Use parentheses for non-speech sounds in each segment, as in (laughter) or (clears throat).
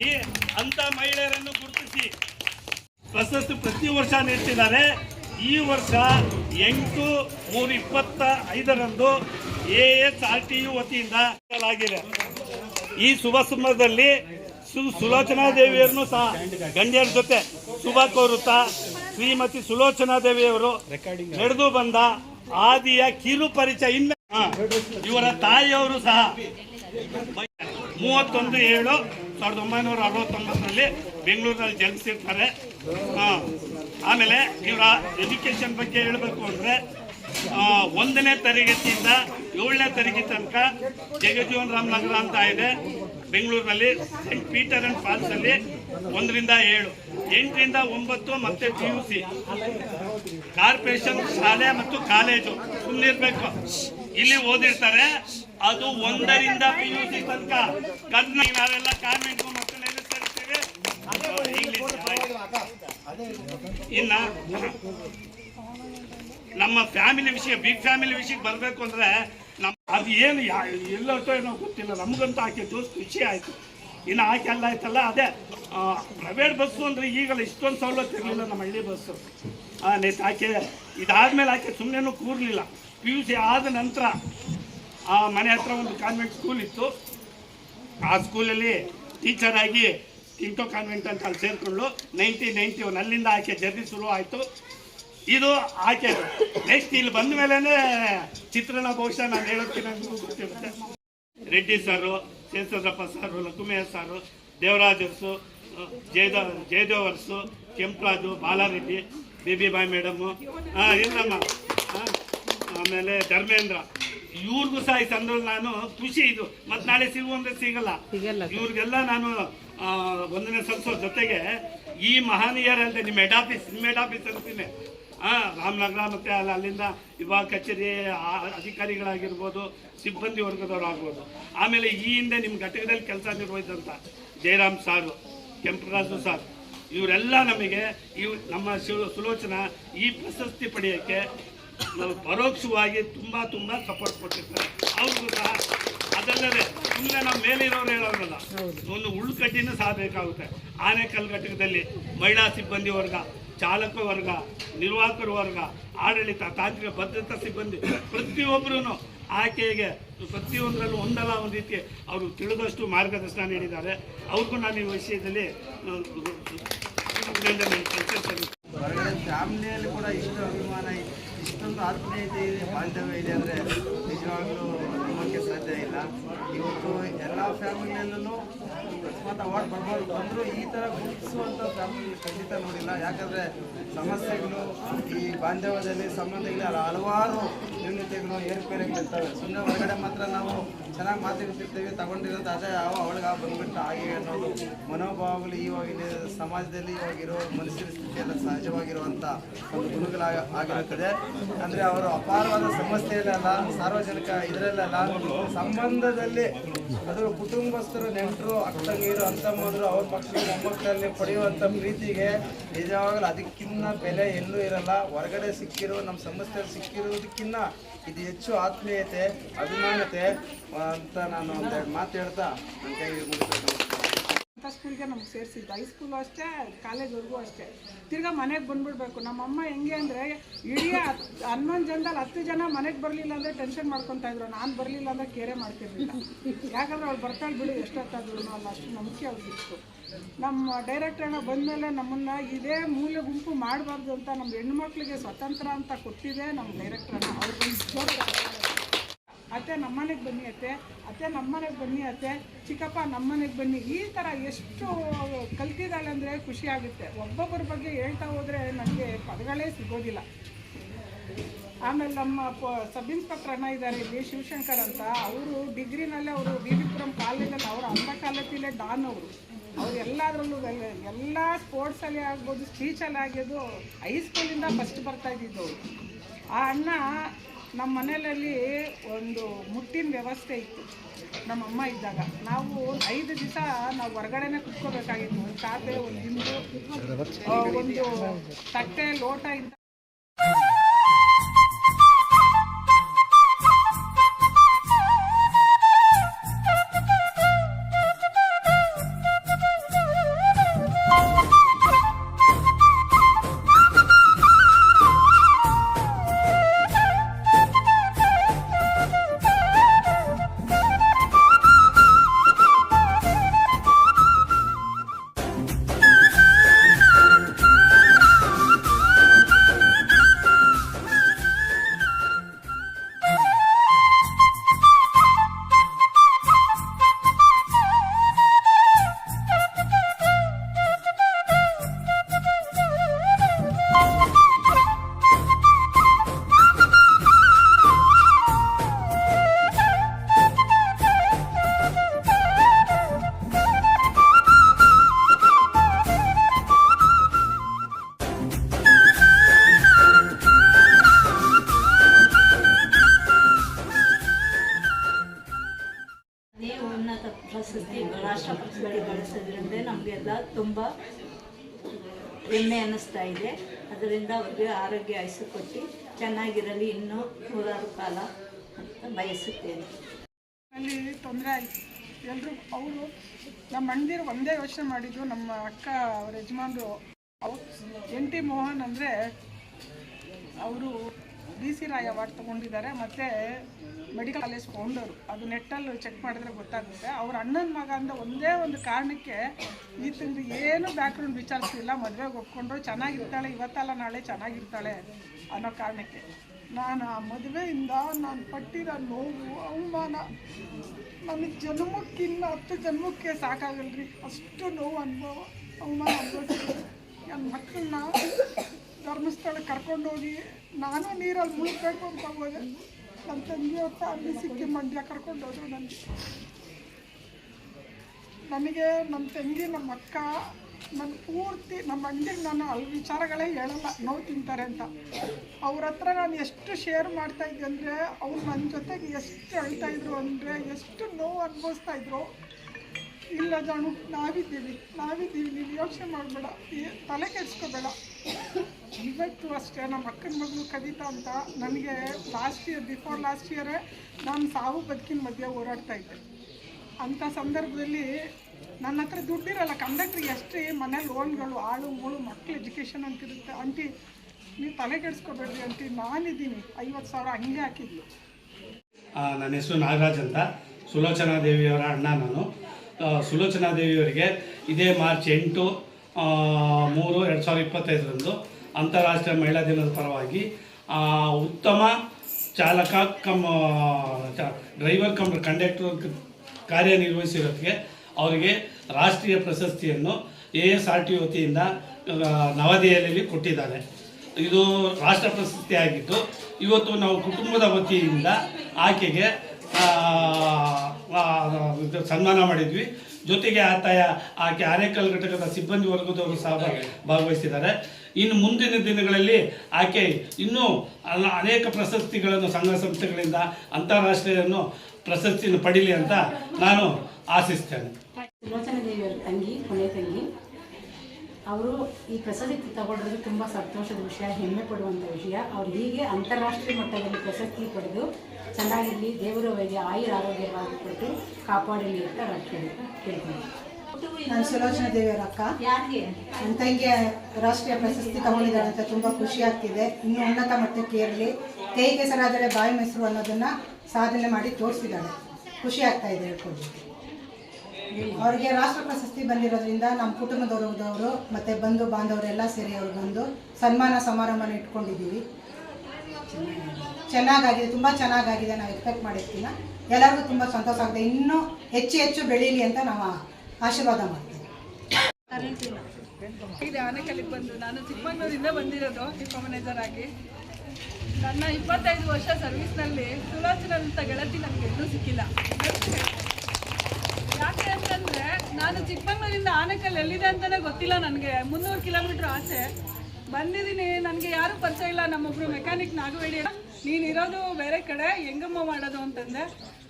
ಈ ಅಂತ ಮಹಿಳೆಯರನ್ನು ಗುರುತಿಸಿ ಪ್ರಶಸ್ತಿ ಪ್ರತಿ ವರ್ಷ ನೀಡ್ತಿದ್ದಾರೆ. ಈ ವರ್ಷ ಎಂಟು ಮೂರು ಇಪ್ಪತ್ತ ಐದರಂದು A S R T U ವತಿಯಿಂದ ನೀಡಲಾಗಿದೆ ಈ ಶುಭ ಸಮಯದಲ್ಲಿ ಸು ಸುಲೋಚನಾ ದೇವಿಯರನ್ನು ಸಹ ಗಂಡಿಯರ ಜೊತೆ ಶುಭ ಕೋರುತ್ತಾ ಶ್ರೀಮತಿ ಸುಲೋಚನಾ ದೇವಿಯವರು ನಡೆದು ಬಂದ ಆದಿಯ ಕಿರು ಪರಿಚಯ ಇನ್ನ ಇವರ ತಾಯಿಯವರು ಸಹ ಮೂವತ್ತೊಂದು ಏಳು ಸಾವಿರದ ಒಂಬೈನೂರ ಅರವತ್ತೊಂಬತ್ತರಲ್ಲಿ ಬೆಂಗಳೂರಿನಲ್ಲಿ ಜನಿಸಿರ್ತಾರೆ. ಆಮೇಲೆ ಇವರ ಎಜುಕೇಶನ್ ಬಗ್ಗೆ ಹೇಳಬೇಕು ಅಂದರೆ ಒಂದನೇ ತರಗತಿಯಿಂದ ಏಳನೇ ತರಗತಿ ತನಕ ಜಗಜೀವನ್ ರಾಮ್ ನಗರ ಅಂತ ಇದೆ. ಬೆಂಗಳೂರಿನಲ್ಲಿ ಸೆಂಟ್ ಪೀಟರ್ ಅಂಡ್ ಫಾಲ್ಸ್ ಅಲ್ಲಿ ಒಂದರಿಂದ ಏಳು, ಎಂಟರಿಂದ ಒಂಬತ್ತು ಮತ್ತೆ ಪಿ ಯು ಸಿ ಕಾರ್ಪೊರೇಷನ್ ಶಾಲೆ ಮತ್ತು ಕಾಲೇಜು ಸುಮ್ಮನಿರ್ಬೇಕು ಇಲ್ಲಿ ಓದಿರ್ತಾರೆ. ಅದು ಒಂದರಿಂದ ಪಿ ಯು ಸಿ ತನಕ. ಕನ್ನಡ ನಾವೆಲ್ಲ ಕಾನ್ವೆಂಟ್ ಮಕ್ಕಳನ್ನ ತರಿಸ್ತೇವೆ ಇನ್ನ ನಮ್ಮ ಫ್ಯಾಮಿಲಿ ವಿಷಯ ಬಿಗ್ ಫ್ಯಾಮಿಲಿ ವಿಷಯಕ್ಕೆ ಬರಬೇಕು ಅಂದ್ರೆ ನಮ್ಮ ಅದು ಏನು ಎಲ್ಲೋತೋ ಏನೋ ಗೊತ್ತಿಲ್ಲ. ನಮಗಂತೂ ಆಕೆ ಜೋಸ್ ಖುಷಿ ಆಯ್ತು. ಇನ್ನು ಆಕೆ ಎಲ್ಲ ಆಯ್ತಲ್ಲ, ಅದೇ ಪ್ರೈವೇಟ್ ಬಸ್ಸು ಅಂದ್ರೆ ಈಗಲ್ಲ ಇಷ್ಟೊಂದು ಸವಲತ್ತು ಇರಲಿಲ್ಲ ನಮ್ಮ ಹಳ್ಳಿ ಬಸ್ಸು ನೆಕ್ಸ್ಟ್ ಆಕೆ ಇದಾದ್ಮೇಲೆ ಆಕೆ ಸುಮ್ಮನೆ ಕೂರ್ಲಿಲ್ಲ. ಪಿ ಯು ಸಿ ಆದ ನಂತರ ಆ ಮನೆ ಹತ್ರ ಒಂದು ಕಾನ್ವೆಂಟ್ ಸ್ಕೂಲ್ ಇತ್ತು. ಆ ಸ್ಕೂಲಲ್ಲಿ ಟೀಚರ್ ಆಗಿ ಟಿಂಟೋ ಕಾನ್ವೆಂಟ್ ಅಂತ ಅಲ್ಲಿ ಸೇರಿಕೊಂಡು ನೈನ್ಟೀನ್ ನೈಂಟಿ ಒನ್ ಅಲ್ಲಿಂದ ಆಕೆ ಜರ್ನಿ ಶುರು ಆಯಿತು. ಇದು ಆಕೆ ನೆಕ್ಸ್ಟ್ ಇಲ್ಲಿ ಬಂದ ಮೇಲೇ ಚಿತ್ರಣ ಬಹುಶಃ ನಾನು ಹೇಳೋದಕ್ಕೆ ನನಗೂ ಗೊತ್ತಿರುತ್ತೆ. ರೆಡ್ಡಿ ಸಾರು, ಶೇಷದ್ರಪ್ಪ ಸಾರು ಲಕ್ಷ್ಮಯ್ಯ ಸಾರು, ದೇವರಾಜರ್ಸು, ಜಯದ, ಜಯದೇವರ್ಸು, ಕೆಂಪರಾಜು, ಬಾಲಾರೆಡ್ಡಿ, ಬೇಬಿ ಬಾಯ್ ಮೇಡಮು ಹಾಂ ಇಲ್ಲಮ್ಮ ಆಮೇಲೆ ಧರ್ಮೇಂದ್ರ. ಇವ್ರಿಗೂ ಸಹ ಈ ಸಂದರ್ಭದಲ್ಲಿ ನಾನು ಖುಷಿ ಇದು. ಮತ್ತೆ ನಾಳೆ ಸಿಗು ಅಂದ್ರೆ ಸಿಗಲ್ಲ. ಇವ್ರಿಗೆಲ್ಲ ನಾನು ಒಂದನೇ ಸಲ್ಲಿಸೋ ಜೊತೆಗೆ ಈ ಮಹನೀಯರಂತೆ ನಿಮ್ಮ ಹೆಡ್ ಆಫೀಸ್ ನಿಮ್ಮ ಹೆಡ್ ಆಫೀಸ್ ಅಂತೀನಿ. ಹಾ ರಾಮನಗರ ಮತ್ತೆ ಅಲ್ಲಿ ಅಲ್ಲಿಂದ ವಿಭಾಗ ಕಚೇರಿ ಅಧಿಕಾರಿಗಳಾಗಿರ್ಬೋದು ಸಿಬ್ಬಂದಿ ವರ್ಗದವ್ರು ಆಗ್ಬೋದು ಆಮೇಲೆ ಈ ಹಿಂದೆ ನಿಮ್ಮ ಘಟಕದಲ್ಲಿ ಕೆಲಸ ನಿರ್ವಹಿಸಿದಂಥ ಜಯರಾಮ್ ಸಾರು ಕೆಂಪರಾಜು ಸಾರ್ ಇವರೆಲ್ಲ ನಮಗೆ ಇವ್ ನಮ್ಮ ಶಿವ ಸುಲೋಚನಾ ಈ ಪ್ರಶಸ್ತಿ ಪಡೆಯೋಕ್ಕೆ ನಾವು ಪರೋಕ್ಷವಾಗಿ ತುಂಬ ತುಂಬ ಸಪೋರ್ಟ್ ಕೊಟ್ಟಿರ್ತಾರೆ ಅವ್ರಿಗೂ ಸಹ ಅದಲ್ಲದೆ ಸುಮ್ಮನೆ ನಮ್ಮ ಮೇಲಿರೋರು ಹೇಳೋರಲ್ಲ ಒಂದು ಉಳ್ಕಟ್ಟಿನ ಸಹ ಬೇಕಾಗುತ್ತೆ ಆನೆಕಲ್ ಘಟಕದಲ್ಲಿ ಮಹಿಳಾ ಸಿಬ್ಬಂದಿ ವರ್ಗ ಚಾಲಕ ವರ್ಗ ನಿರ್ವಾಹಕರ ವರ್ಗ ಆಡಳಿತ ತಾಂತ್ರಿಕ ಭದ್ರತಾ ಸಿಬ್ಬಂದಿ ಪ್ರತಿಯೊಬ್ಬರೂ ಆಕೆಗೆ ಪ್ರತಿಯೊಂದರಲ್ಲೂ ಒಂದಲ್ಲ ಒಂದು ರೀತಿ ಅವರು ತಿಳಿದಷ್ಟು ಮಾರ್ಗದರ್ಶನ ನೀಡಿದ್ದಾರೆ ಅವ್ರಿಗೂ ನಾನು ಈ ವಿಷಯದಲ್ಲಿ ಆ, ಅಭಿನಂದನೆ ಸಲ್ಲಿಸ್ತೇನೆ. ಹೊರಗಡೆ ಫ್ಯಾಮಿಲಿಯಲ್ಲಿ ಕೂಡ ಇಷ್ಟು ಅಭಿಮಾನ ಇದೆ, ಇಷ್ಟೊಂದು ಆತ್ಮೀಯತೆ ಬಾಂಧವ್ಯ ಇದೆ ಅಂದರೆ ನಿಜವಾಗ್ಲೂ ನಮಗೆ ಸಾಧ್ಯ ಇಲ್ಲ. ಇವತ್ತು ಎಲ್ಲ ಫ್ಯಾಮಿಲಿಯಲ್ಲೂ ಅಕಸ್ಮಾತ್ ಅವಾರ್ಡ್ ಬರ್ಬೋದು. ಬಂದರೂ ಈ ಥರ ಗುರುತಿಸುವಂಥ ಫ್ಯಾಮಿಲಿ ಖಂಡಿತ ನೋಡಿಲ್ಲ. ಯಾಕಂದರೆ ಸಮಸ್ಯೆಗಳು, ಈ ಬಾಂಧವ್ಯದಲ್ಲಿ ಹಲ- ಹಲವಾರು ನ್ಯೂನತೆಗಳು ಏರುಪೇರುಗಳಿರ್ತವೆ ಸುಮ್ಮನೆ ಹೊರಗಡೆ ಮಾತ್ರ ನಾವು ಚೆನ್ನಾಗಿ ಮಾತಾಡ್ತಿರ್ತೇವೆ, ತಗೊಂಡಿರೋದು ಅದೇ ಅವಳಿಗೆ ಬಂದ್ಬಿಟ್ಟು ಹಾಗೆ ಅನ್ನೋದು. ಮನೋಭಾವಗಳು ಇವಾಗಿನ ಸಮಾಜದಲ್ಲಿ ಇವಾಗಿರೋ ಮನುಷ್ಯರ ಸ್ಥಿತಿ ಎಲ್ಲ ಸಹಜವಾಗಿರುವಂಥ ಒಂದು ಗುಣಗಳಾಗ ಆಗಿರುತ್ತದೆ. ಅಂದರೆ ಅವರು ಅಪಾರವಾದ ಸಮಸ್ಯೆಯಲ್ಲ ಸಾರ್ವಜನಿಕ ಇದರಲ್ಲೆಲ್ಲ ಸಂಬಂಧದಲ್ಲಿ ಅದರ ಕುಟುಂಬಸ್ಥರು, ನೆಂಟರು ಅಕ್ಕ ನೀರು ಅಂತ ಮೊದಲು ಅವ್ರ ಮಕ್ಕಳು ಮೊಮ್ಮಕ್ಕಳಲ್ಲಿ ಪಡೆಯುವಂಥ ಪ್ರೀತಿಗೆ ನಿಜವಾಗಲೂ ಅದಕ್ಕಿನ್ನ ಬೆಲೆ ಎಲ್ಲೂ ಇರಲ್ಲ. ಹೊರಗಡೆ ಸಿಕ್ಕಿರೋ ನಮ್ಮ ಸಮಸ್ಯೆಯಲ್ಲಿ ಸಿಕ್ಕಿರೋದಕ್ಕಿಂತ ಇದು ಹೆಚ್ಚು ಆತ್ಮೀಯತೆ, ಅಭಿಮಾನತೆ ಅಂತ ನಾನು ಒಂದೆರಡು ಮಾತು ಹೇಳ್ತಾ ನನ್ನ ಕೈ ಮುಗಿಸ್ಬೇಕು. ಅಂತ ಸ್ಕೂಲ್ಗೆ ನಮ್ಗೆ ಸೇರಿಸಿದ್ದು ಹೈಸ್ಕೂಲು ಅಷ್ಟೇ, ಕಾಲೇಜ್ವರೆಗೂ ಅಷ್ಟೇ. ತಿರ್ಗಾ ಮನೆಗೆ ಬಂದ್ಬಿಡ್ಬೇಕು. ನಮ್ಮಮ್ಮ ಹೆಂಗೆ ಅಂದರೆ ಇಡೀ ಹನ್ನೊಂದು ಜನದಲ್ಲಿ ಹತ್ತು ಜನ ಮನೆಗೆ ಬರಲಿಲ್ಲ ಅಂದರೆ ಟೆನ್ಷನ್ ಮಾಡ್ಕೊತ ಇದ್ರು. ನಾನು ಬರಲಿಲ್ಲ ಅಂದರೆ ಕೇರೆ ಮಾಡ್ತಿರ್ಲಿಲ್ಲ. ಯಾಕಂದ್ರೆ ಅವ್ಳು ಬರ್ತಾಳೆ ಬಿಡು ಎಷ್ಟೊತ್ತಾದ್ರು ಅಲ್ಲ. ಅಷ್ಟು ನಂಬಿಕೆ ಅವ್ರಿಗಿತ್ತು ನಮ್ಮ ಡೈರೆಕ್ಟರ್ ಅಣ್ಣ ಬಂದಮೇಲೆ ನಮ್ಮನ್ನು ಇದೇ ಮೂಲೆ ಗುಂಪು ಮಾಡಬಾರ್ದು ಅಂತ ನಮ್ಮ ಹೆಣ್ಮಕ್ಳಿಗೆ ಸ್ವತಂತ್ರ ಅಂತ ಕೊಟ್ಟಿದೆ ನಮ್ಮ ಡೈರೆಕ್ಟರ್ ಅಣ್ಣ. ಅವ್ರು ಬಂದು ಅತ್ತೆ ನಮ್ಮನೆಗೆ ಬನ್ನಿ ಅತ್ತೆ ಅತ್ತೆ ನಮ್ಮನೆಗೆ ಬನ್ನಿ ಅತ್ತೆ, ಚಿಕ್ಕಪ್ಪ ನಮ್ಮನೆಗೆ ಬನ್ನಿ. ಈ ಥರ ಎಷ್ಟು ಕಲ್ತಿದ್ದಾಳೆ ಅಂದರೆ ಖುಷಿ ಆಗುತ್ತೆ. ಒಬ್ಬೊಬ್ಬರ ಬಗ್ಗೆ ಹೇಳ್ತಾ ಹೋದರೆ ನನಗೆ ಪದಗಳೇ ಸಿಗೋದಿಲ್ಲ. ಆಮೇಲೆ ನಮ್ಮ ಪ ಸಬ್ ಇನ್ಸ್ಪೆಕ್ಟರ್ ಅಣ್ಣ ಇದ್ದಾರೆ ಇಲ್ಲಿ, ಶಿವಶಂಕರ್ ಅಂತ. ಅವರು ಡಿಗ್ರಿನಲ್ಲೇ ಅವರು ವಿ ವಿ ಪುರಂ ಕಾಲೇಜಲ್ಲಿ ಅವರು ಅಂಧ ಕಾಲೇಜಿಲ್ಲೇ ಡಾನ್ ಅವರು. ಅವ್ರು ಎಲ್ಲದರಲ್ಲೂ ಎಲ್ಲ ಸ್ಪೋರ್ಟ್ಸಲ್ಲಿ ಆಗ್ಬೋದು ಸ್ಪೀಚಲ್ಲಿ ಆಗ್ಯೋದು ಹೈಸ್ಕೂಲಿಂದ ಫಸ್ಟ್ ಬರ್ತಾ ಇದ್ದಿದ್ದು ಆ ಅಣ್ಣ ನಮ್ಮ ಮನೆಯಲ್ಲಿ ಒಂದು ಮುಟ್ಟಿನ ವ್ಯವಸ್ಥೆ ಇತ್ತು. ನಮ್ಮಮ್ಮ ಇದ್ದಾಗ. ನಾವು ಐದು ದಿವಸ ನಾವು ಹೊರಗಡೆನೆ ಕುತ್ಕೋಬೇಕಾಗಿತ್ತು. ಒಂದು ಕಾಪೆ ಒಂದು ಹಿಂಡು ಒಂದು ತಟ್ಟೆ, ಲೋಟ ಇಂಥ ಅವ್ರಿಗೆ ಆರೋಗ್ಯ ಆಯಸ್ಸು ಕೊಟ್ಟು ಚೆನ್ನಾಗಿರಲಿ ಇನ್ನೂ ನೂರಾರು ಕಾಲ ಅಂತ ಬಯಸುತ್ತೇನೆ. ಅಲ್ಲಿ ತೊಂದರೆ ಆಯಿತು. ಎಲ್ಲರೂ ಅವರು ನಮ್ಮ ಅಣ್ಣದಿರು ಒಂದೇ ಯೋಚನೆ ಮಾಡಿದ್ದು ನಮ್ಮ ಅಕ್ಕ ಅವ್ರ ಯಜಮಾನರು, ಅವ್ರು ಎನ್ ಟಿ ಮೋಹನ್ ಅಂದರೆ ಅವರು ಡಿ ಸಿ ರಾಯ್ ಅವಾರ್ಡ್ ತೊಗೊಂಡಿದ್ದಾರೆ. ಮತ್ತು ಮೆಡಿಕಲ್ ಕಾಲೇಜ್ ಫೌಂಡರು ಅದು ನೆಟ್ಟಲ್ಲಿ ಚೆಕ್ ಮಾಡಿದ್ರೆ ಗೊತ್ತಾಗುತ್ತೆ. ಅವ್ರ ಅಣ್ಣನ ಮಗ ಅಂದ ಒಂದೇ ಒಂದು ಕಾರಣಕ್ಕೆ ಈ ತಿಂಗಳು ಏನು ಬ್ಯಾಕ್ಗ್ರೌಂಡ್ ವಿಚಾರಿಸಿಲ್ಲ ಮದುವೆಗೆ ಒಪ್ಕೊಂಡ್ರು, ಚೆನ್ನಾಗಿರ್ತಾಳೆ, ಇವತ್ತಲ್ಲ ನಾಳೆ ಚೆನ್ನಾಗಿರ್ತಾಳೆ ಅನ್ನೋ ಕಾರಣಕ್ಕೆ. ನಾನು ಆ ಮದುವೆಯಿಂದ ನಾನು ಪಟ್ಟಿರೋ ನೋವು, ಅವಮಾನ, ನನಗೆ ಜನ್ಮಕ್ಕಿನ್ನ ಹತ್ತು ಜನ್ಮಕ್ಕೆ ಸಾಕಾಗಲ್ರಿ. ಅಷ್ಟು ನೋವು ಅನುಭವ, ಅವಮಾನ ಅನುಭವಿಸಿದ್ರು ನನ್ನ ಮಕ್ಕಳನ್ನ ಧರ್ಮಸ್ಥಳಕ್ಕೆ ಕರ್ಕೊಂಡೋಗಿ, ನಾನು ನೀರಲ್ಲಿ ಮುಳುಗಬೇಕು ಅಂತ ಹೋದೆ. ನನ್ನ ತಂಗಿ ಫ್ಯಾಮಿಲಿ ಸಿಕ್ಕಿ ಮಂಡ್ಯ ಕರ್ಕೊಂಡೋದ್ರು ನನಗೆ. ನನಗೆ ನಮ್ಮ ತಂಗಿ, ನಮ್ಮ ಅಕ್ಕ ನನ್ನ ಪೂರ್ತಿ, ನಮ್ಮ ಅಂಗಡಿಗೆ ನಾನು ಅಲ್ಲಿ ವಿಚಾರಗಳೇ ಹೇಳಲ್ಲ, ನೋವು ತಿಂತಾರೆ ಅಂತ. ಅವ್ರ ಹತ್ರ ನಾನು ಎಷ್ಟು ಶೇರ್ ಮಾಡ್ತಾ ಇದ್ದೆ ಅಂದರೆ, ಅವ್ರು ನನ್ನ ಜೊತೆಗೆ ಎಷ್ಟು ಅಳ್ತಾ ಇದ್ರು ಅಂದರೆ, ಎಷ್ಟು ನೋವು ಅನುಭವಿಸ್ತಾ ಇದ್ರು, ಇಲ್ಲ ಜಾಣು ನಾವಿದ್ದೀವಿ ನಾವಿದ್ದೀವಿ ನೀವು ಯೋಚನೆ ಮಾಡಬೇಡ ತಲೆ ಕೆಡಿಸ್ಕೋಬೇಡ. ಇವತ್ತು ಅಷ್ಟೇ ನಮ್ಮ ಅಕ್ಕನ ಮಗಳು ಕವಿತಾ ಅಂತ ನನಗೆ ಲಾಸ್ಟ್ ಇಯರ್ ಬಿಫೋರ್ ಲಾಸ್ಟ್ ಇಯರೇ ನಾನು ಸಾವು ಬದುಕಿನ ಮಧ್ಯೆ ಓಡಾಡ್ತಾ ಇದ್ದೆ. ಅಂಥ ಸಂದರ್ಭದಲ್ಲಿ ನನ್ನ ಹತ್ರ ದುಡ್ಡಿರಲ್ಲ, ಕಂಡಕ್ಟ್ರಿಗೆ ಅಷ್ಟೇ ಮನೆ ಲೋನ್ಗಳು ಆಳು ಮೂಳು ಮಕ್ಳು ಎಜುಕೇಷನ್ ಅಂತಿರುತ್ತೆ ಆಂಟಿ, ನೀವು ತಲೆ ಕೆಡಿಸ್ಕೋಬೇಡ್ರಿ ಆಂಟಿ, ನಾನಿದ್ದೀನಿ, ಐವತ್ತು ಸಾವಿರ ಹಂಗೆ ಹಾಕಿದ್ದು. ನನ್ನ ಹೆಸರು ನಾಗರಾಜ್ ಅಂತ. ಸುಲೋಚನಾ ದೇವಿಯವರ ಅಣ್ಣ ನಾನು. ಸುಲೋಚನಾ ದೇವಿಯವರಿಗೆ ಇದೇ ಮಾರ್ಚ್ ಎಂಟು ಮೂರು, ಎರಡು ಸಾವಿರದ ಇಪ್ಪತ್ತೈದರಂದು ಅಂತಾರಾಷ್ಟ್ರೀಯ ಮಹಿಳಾ ದಿನದ ಪರವಾಗಿ ಉತ್ತಮ ಚಾಲಕ ಕಮ್ ಡ್ರೈವರ್ ಕಮ್ ಕಂಡಕ್ಟರ್ ಕಾರ್ಯನಿರ್ವಹಿಸಿರೋದಕ್ಕೆ ಅವರಿಗೆ ರಾಷ್ಟ್ರೀಯ ಪ್ರಶಸ್ತಿಯನ್ನು ಎ ಎಸ್ ಆರ್ ಟಿ ವತಿಯಿಂದ ನವದೆಹಲಿಯಲ್ಲಿ ಕೊಟ್ಟಿದ್ದಾರೆ. ಇದು ರಾಷ್ಟ್ರ ಪ್ರಶಸ್ತಿ ಆಗಿದ್ದು, ಇವತ್ತು ನಾವು ಕುಟುಂಬದ ವತಿಯಿಂದ ಆಕೆಗೆ ಸನ್ಮಾನ ಮಾಡಿದ್ವಿ. ಜೊತೆಗೆ ಆತಾಯ, ಆಕೆ ಆನೇಕಲ್ ಘಟಕದ ಸಿಬ್ಬಂದಿ ವರ್ಗದವರು ಸಹ ಭಾಗವಹಿಸಿದ್ದಾರೆ. ಇನ್ನು ಮುಂದಿನ ದಿನಗಳಲ್ಲಿ ಆಕೆ ಇನ್ನೂ ಅನ- ಅನೇಕ ಪ್ರಶಸ್ತಿಗಳನ್ನು ಸಂಘ ಸಂಸ್ಥೆಗಳಿಂದ ಅಂತಾರಾಷ್ಟ್ರೀಯನ್ನು ಪ್ರಶಸ್ತಿಯನ್ನು ಪಡೀಲಿ ಅಂತ ನಾನು ಆಶಿಸ್ತೇನೆ. ಸುಲೋಚನಾ ದೇವಿಯವರ ತಂಗಿ ಕೊನೆ ತಂಗಿ, ಅವರು ಈ ಪ್ರಶಸ್ತಿ ತಗೊಂಡ್ರೆ ತುಂಬ ಸಂತೋಷದ ವಿಷಯ, ಹೆಮ್ಮೆ ಪಡುವಂಥ ವಿಷಯ. ಅವ್ರು ಹೀಗೆ ಅಂತಾರಾಷ್ಟ್ರೀಯ ಮಟ್ಟದಲ್ಲಿ ಪ್ರಶಸ್ತಿ ಪಡೆದು ಚೆನ್ನಾಗಿರಲಿ, ದೇವರು ಅವರಿಗೆ ಆಯುರ ಆರೋಗ್ಯವಾಗಿ ಕೊಟ್ಟು ಕಾಪಾಡಲಿ ಅಂತ ಕೇಳ್ತೀನಿ. ನಾನು ಸುಲೋಚನಾ ದೇವಿಯವರ ಅಕ್ಕ ನನ್ನ ತಂಗಿ ರಾಷ್ಟ್ರೀಯ ಪ್ರಶಸ್ತಿ ತಗೊಂಡಿದ್ದಾಳೆ ಅಂತ ತುಂಬ ಖುಷಿ ಆಗ್ತಿದೆ. ಇನ್ನು ಉನ್ನತ ಮಟ್ಟಕ್ಕೆ ಇರಲಿ ಕೈಗೆ ಕೆಸರಾದರೆ ಬಾಯಿ ಮೆಸರು ಅನ್ನೋದನ್ನ ಸಾಧನೆ ಮಾಡಿ ತೋರಿಸಿದ್ದಾಳೆ. ಖುಷಿ ಆಗ್ತಾ ಇದೆ ಹೇಳ್ಕೊಂಡು ಅವ್ರಿಗೆ ರಾಷ್ಟ್ರ ಪ್ರಶಸ್ತಿ ಬಂದಿರೋದ್ರಿಂದ ನಮ್ಮ ಕುಟುಂಬದವ್ರದವರು ಮತ್ತು ಬಂಧು ಬಾಂಧವರೆಲ್ಲ ಸೇರಿ ಅವ್ರು ಬಂದು ಸನ್ಮಾನ ಸಮಾರಂಭನ ಇಟ್ಕೊಂಡಿದ್ದೀವಿ. ಚೆನ್ನಾಗಾಗಿದೆ ತುಂಬ ಚೆನ್ನಾಗಾಗಿದೆ. ನಾವು ಎಕ್ಸ್ಪೆಕ್ಟ್ ಮಾಡಿರ್ತೀನ ಎಲ್ಲರಿಗೂ ತುಂಬ ಸಂತೋಷ ಆಗಿದೆ ಇನ್ನೂ ಹೆಚ್ಚು ಹೆಚ್ಚು ಬೆಳೀಲಿ ಅಂತ ನಾವು ಆಶೀರ್ವಾದ ಮಾಡ್ತೀನಿ. ಆನೆಕಲ್ಲಿಗೆ ಬಂದು ನಾನು ಚಿಕ್ಕಮಂಗ್ಳೂರಿಂದ ಬಂದಿರೋದು ಡಿಪೋ ಆಗಿ. ನನ್ನ ಇಪ್ಪತ್ತೈದು ವರ್ಷ ಸರ್ವಿಸ್ನಲ್ಲಿ ಸುಲೋಚನಾ ಅಂತ ಗೆಳತಿ ನನಗೆ ಎಲ್ಲೂ ಸಿಕ್ಕಿಲ್ಲ. ಯಾಕೆ ಅಂತಂದ್ರೆ ನಾನು ಚಿಕ್ಕಮಂಗ್ಳೂರಿಂದ ಆನೆಕಲ್ ಎಲ್ಲಿದೆ ಅಂತಲೇ ಗೊತ್ತಿಲ್ಲ ನನಗೆ. ಮುನ್ನೂರು ಕಿಲೋಮೀಟ್ರ್ ಆಚೆ. ಬಂದಿದ್ದೀನಿ, ನನಗೆ ಯಾರೂ ಪರಿಚಯ ಇಲ್ಲ, ನಮ್ಮೊಬ್ರು ಮೆಕ್ಯಾನಿಕ್ ನಾಗವೇಡಿ ನೀನು ಇರೋದು ಬೇರೆ ಕಡೆ, ಹೆಂಗಮ್ಮ ಮಾಡೋದು ಅಂತಂದೆ.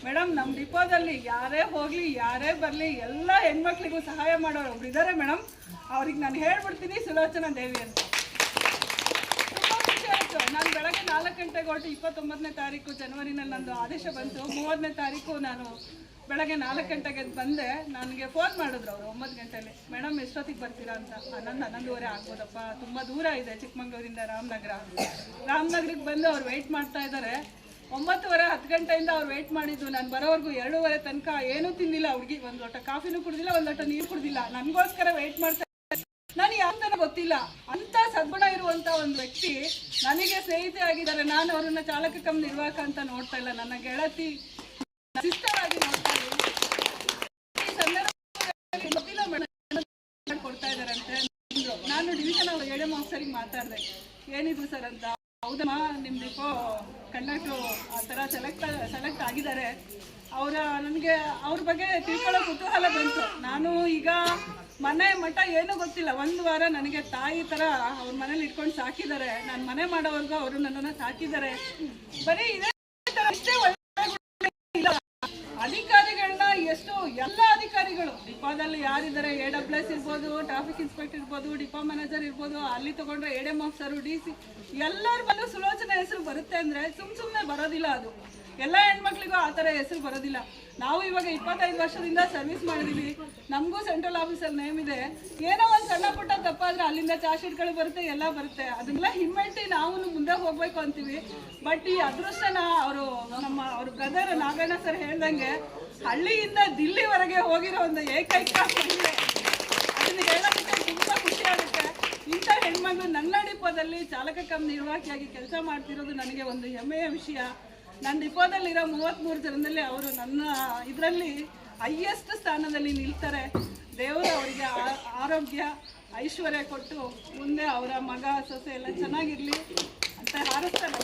ಮೇಡಮ್ ನಮ್ಮ ಡಿಪೋದಲ್ಲಿ ಯಾರೇ ಹೋಗಲಿ, ಯಾರೇ ಬರಲಿ, ಎಲ್ಲ ಹೆಣ್ಮಕ್ಳಿಗೂ ಸಹಾಯ ಮಾಡೋರು ಒಬ್ರು ಇದ್ದಾರೆ ಮೇಡಮ್. ಅವ್ರಿಗೆ ನಾನು ಹೇಳ್ಬಿಡ್ತೀನಿ ಸುಲೋಚನಾ ದೇವಿ ಅಂತ. ನಾನು ಬೆಳಗ್ಗೆ ನಾಲ್ಕು ಗಂಟೆಗೆ ಹೊರಟು ಇಪ್ಪತ್ತೊಂಬತ್ತನೇ ತಾರೀಕು ಜನವರಿನಲ್ಲಿ ನಂದು ಆದೇಶ ಬಂತು. ಮೂವತ್ತನೇ ತಾರೀಕು ನಾನು ಬೆಳಗ್ಗೆ ನಾಲ್ಕು ಗಂಟೆಗೆ ಬಂದೆ. ನನಗೆ ಫೋನ್ ಮಾಡಿದ್ರು ಅವರು ಒಂಬತ್ತು ಗಂಟೆಲಿ. ಮೇಡಮ್, ಎಷ್ಟೊತ್ತಿಗೆ ಬರ್ತೀರಾ ಅಂತ? ಹನ್ನೊಂದು ಹನ್ನೊಂದುವರೆ ಆಗ್ಬೋದಪ್ಪ. ತುಂಬ ದೂರ ಇದೆ ಚಿಕ್ಕಮಂಗ್ಳೂರಿಂದ ರಾಮನಗರ. ರಾಮನಗರಕ್ಕೆ ಬಂದು ಅವ್ರು ವೆಯ್ಟ್ ಮಾಡ್ತಾ ಇದ್ದಾರೆ. ಒಂಬತ್ತುವರೆ, ಹತ್ತು ಗಂಟೆಯಿಂದ ಅವ್ರು ವೆಯ್ಟ್ ಮಾಡಿದ್ದು. ನಾನು ಬರೋವರೆಗೂ ಎರಡೂವರೆ ತನಕ ಏನೂ ತಿಂದಿಲ್ಲ ಹುಡುಗಿ. ಒಂದು ಲೋಟ ಕಾಫಿನೂ ಕುಡಿದಿಲ್ಲ, ಒಂದು ಲೋಟ ನೀರು ಕುಡಿದಿಲ್ಲ. ನನಗೋಸ್ಕರ ವೆಯ್ಟ್ ಮಾಡ್ತಾ ನಾನು ಯಾವಂತ ಗೊತ್ತಿಲ್ಲ. ಅಂತ ಸದ್ಗುಣ ಇರುವಂತ ಒಂದು ವ್ಯಕ್ತಿ ನನಗೆ ಸ್ನೇಹಿತೆ ಆಗಿದ್ದಾರೆ. ನಾನು ಅವರನ್ನ ಚಾಲಕ ಕಮ್ ನಿರ್ವಾಹಕ ಅಂತ ನೋಡ್ತಾ ಇಲ್ಲ. ನನ್ನ ಗೆಳತಿ ಸಿಸ್ಟರ್ ಆಗಿ ನೋಡ್ತಾ ಅಂದ್ರು. ನಾನು ಡಿವಿಷನ್ ಎಡೆ ಎ ಆಫೀಸರಿಗೆ ಮಾತಾಡಿದೆ. ಏನಿದ್ರು ಸರ್ ಅಂತ? ಹೌದಮ್ಮ ನಿಮ್ಮ ಡಿಪೋ ಕಂಡಕ್ಟ್ರು ಆ ಥರ ಸೆಲೆಕ್ಟ್ ಸೆಲೆಕ್ಟ್ ಆಗಿದ್ದಾರೆ. ಅವರ ನನಗೆ, ಅವ್ರ ಬಗ್ಗೆ ತಿಳ್ಕೊಳ್ಳೋ ಕುತೂಹಲ ಬಂತು. ನಾನು ಈಗ ಮನೆ ಮಠ ಏನೂ ಗೊತ್ತಿಲ್ಲ. ಒಂದು ವಾರ ನನಗೆ ತಾಯಿ ಥರ ಅವ್ರ ಮನೇಲಿ ಇಟ್ಕೊಂಡು ಸಾಕಿದ್ದಾರೆ. ನಾನು ಮನೆ ಮಾಡೋವರೆಗೂ ಅವರು ನನ್ನನ್ನು ಸಾಕಿದ್ದಾರೆ. ಬರೀ ಇದೇ ಥರ ಇಷ್ಟೇ ಒಳ್ಳೆ ಗುಣ ಇಲ್ಲ ಅಧಿಕಾರಿಗಳನ್ನ ಎಷ್ಟು ಎಲ್ಲ ಅಧಿಕಾರಿಗಳು ಡಿಪೋ ಡಿಪಾದಲ್ಲಿ ಯಾರಿದ್ದಾರೆ ಎ ಡಬ್ಲ್ಯೂ ಎಸ್ ಇರ್ಬೋದು ಟ್ರಾಫಿಕ್ ಇನ್ಸ್ಪೆಕ್ಟರ್ ಇರ್ಬೋದು ಡಿಪೋ ಮ್ಯಾನೇಜರ್ ಇರ್ಬೋದು, ಅಲ್ಲಿ ತಗೊಂಡ್ರೆ A D M officer D C ಎಲ್ಲರ ಬಲ್ಲೂ ಸುಲೋಚನೆ ಹೆಸರು ಬರುತ್ತೆ ಅಂದರೆ ಸುಮ್ಮ ಸುಮ್ಮನೆ ಬರೋದಿಲ್ಲ ಅದು. ಎಲ್ಲ ಹೆಣ್ಮಕ್ಳಿಗೂ ಆ ಥರ ಹೆಸರು ಬರೋದಿಲ್ಲ. ನಾವು ಇವಾಗ ಇಪ್ಪತ್ತೈದು ವರ್ಷದಿಂದ ಸರ್ವಿಸ್ ಮಾಡಿದೀವಿ. ನಮಗೂ ಸೆಂಟ್ರಲ್ ಆಫೀಸಲ್ಲಿ ನೇಮ್ ಇದೆ. ಏನೋ ಒಂದು ಸಣ್ಣ ಪುಟ್ಟ ತಪ್ಪಾದ್ರೆ ಅಲ್ಲಿಂದ ಚಾರ್ಜ್ ಶೀಟ್ಗಳು ಬರುತ್ತೆ, ಎಲ್ಲ ಬರುತ್ತೆ. ಅದನ್ನೆಲ್ಲ ಹಿಮ್ಮೆಟ್ಟಿ ನಾವು ಮುಂದೆ ಹೋಗ್ಬೇಕು ಅಂತೀವಿ. ಬಟ್ ಈ ಅದೃಷ್ಟನ ಅವರು ನಮ್ಮ ಅವ್ರ ಬ್ರದರ್ ನಾಗಣ್ಣ ಸರ್ ಹೇಳ್ದಂಗೆ, ಹಳ್ಳಿಯಿಂದ ದಿಲ್ಲಿವರೆಗೆ ಹೋಗಿರೋ ಒಂದು ಏಕೈಕ ಅದನ್ನ ಹೇಳೋದಕ್ಕೆ ತುಂಬ ಖುಷಿ ಆಗುತ್ತೆ. ಇಂಥ ಹೆಣ್ಮಗಳು ನನ್ನ ಡಿಪೋದಲ್ಲಿ ಚಾಲಕ ಕಮ್ ನಿರ್ವಾಹಿಯಾಗಿ ಕೆಲಸ ಮಾಡ್ತಿರೋದು ನನಗೆ ಒಂದು ಹೆಮ್ಮೆಯ ವಿಷಯ. ನನ್ನ ಡಿಪೋದಲ್ಲಿರೋ ಮೂವತ್ತ್ಮೂರು ಜನದಲ್ಲಿ ಅವರು ನನ್ನ ಇದರಲ್ಲಿ ಹೈಯೆಸ್ಟ್ ಸ್ಥಾನದಲ್ಲಿ ನಿಲ್ತಾರೆ. ದೇವರು ಅವರಿಗೆ ಆರೋಗ್ಯ, ಐಶ್ವರ್ಯ ಕೊಟ್ಟು ಮುಂದೆ ಅವರ ಮಗ, ಸೊಸೆ ಎಲ್ಲ ಚೆನ್ನಾಗಿರಲಿ ಅಂತ ಹಾರಿಸ್ತಾರೆ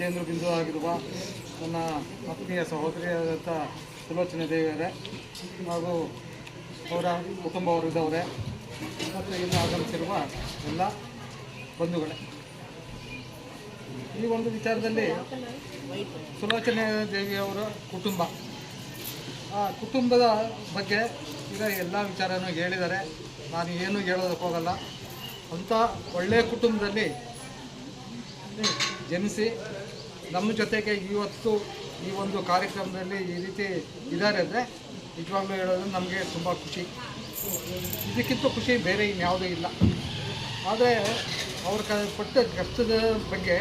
ಕೇಂದ್ರ ಬಿಂದು ಆಗಿರುವ ನನ್ನ ಆತ್ಮೀಯ ಸಹೋದರಿಯಾದಂಥ ಸುಲೋಚನೆ ದೇವಿಯವರೇ ಹಾಗೂ ಅವರ ಕುಟುಂಬವರಿದ್ದವರೇ ಮತ್ತು ಇಲ್ಲಿ ಆಗಮಿಸಿರುವ ಎಲ್ಲ ಬಂಧುಗಳೇ. ಈ ಒಂದು ವಿಚಾರದಲ್ಲಿ ಸುಲೋಚನೆ ದೇವಿಯವರ ಕುಟುಂಬ. ಆ ಕುಟುಂಬದ ಬಗ್ಗೆ ಈಗ ಎಲ್ಲ ವಿಚಾರನೂ ಹೇಳಿದ್ದಾರೆ. ನಾನು ಏನು ಹೇಳೋದಕ್ಕೆ ಹೋಗಲ್ಲ. ಅಂಥ ಒಳ್ಳೆಯ ಕುಟುಂಬದಲ್ಲಿ ಜನಿಸಿ ನಮ್ಮ ಜೊತೆಗೆ ಇವತ್ತು ಈ ಒಂದು ಕಾರ್ಯಕ್ರಮದಲ್ಲಿ ಈ ರೀತಿ ಇದ್ದಾರೆ ಅಂದರೆ ನಿಜವಾಗ್ಲೂ ಹೇಳೋದು ನಮಗೆ ತುಂಬ ಖುಷಿ. ಇದಕ್ಕಿಂತ ಖುಷಿ ಬೇರೆ ಇನ್ಯಾವುದೂ ಇಲ್ಲ. ಆದರೆ ಅವ್ರ ಕ ಪಟ್ಟ ಕಷ್ಟದ ಬಗ್ಗೆ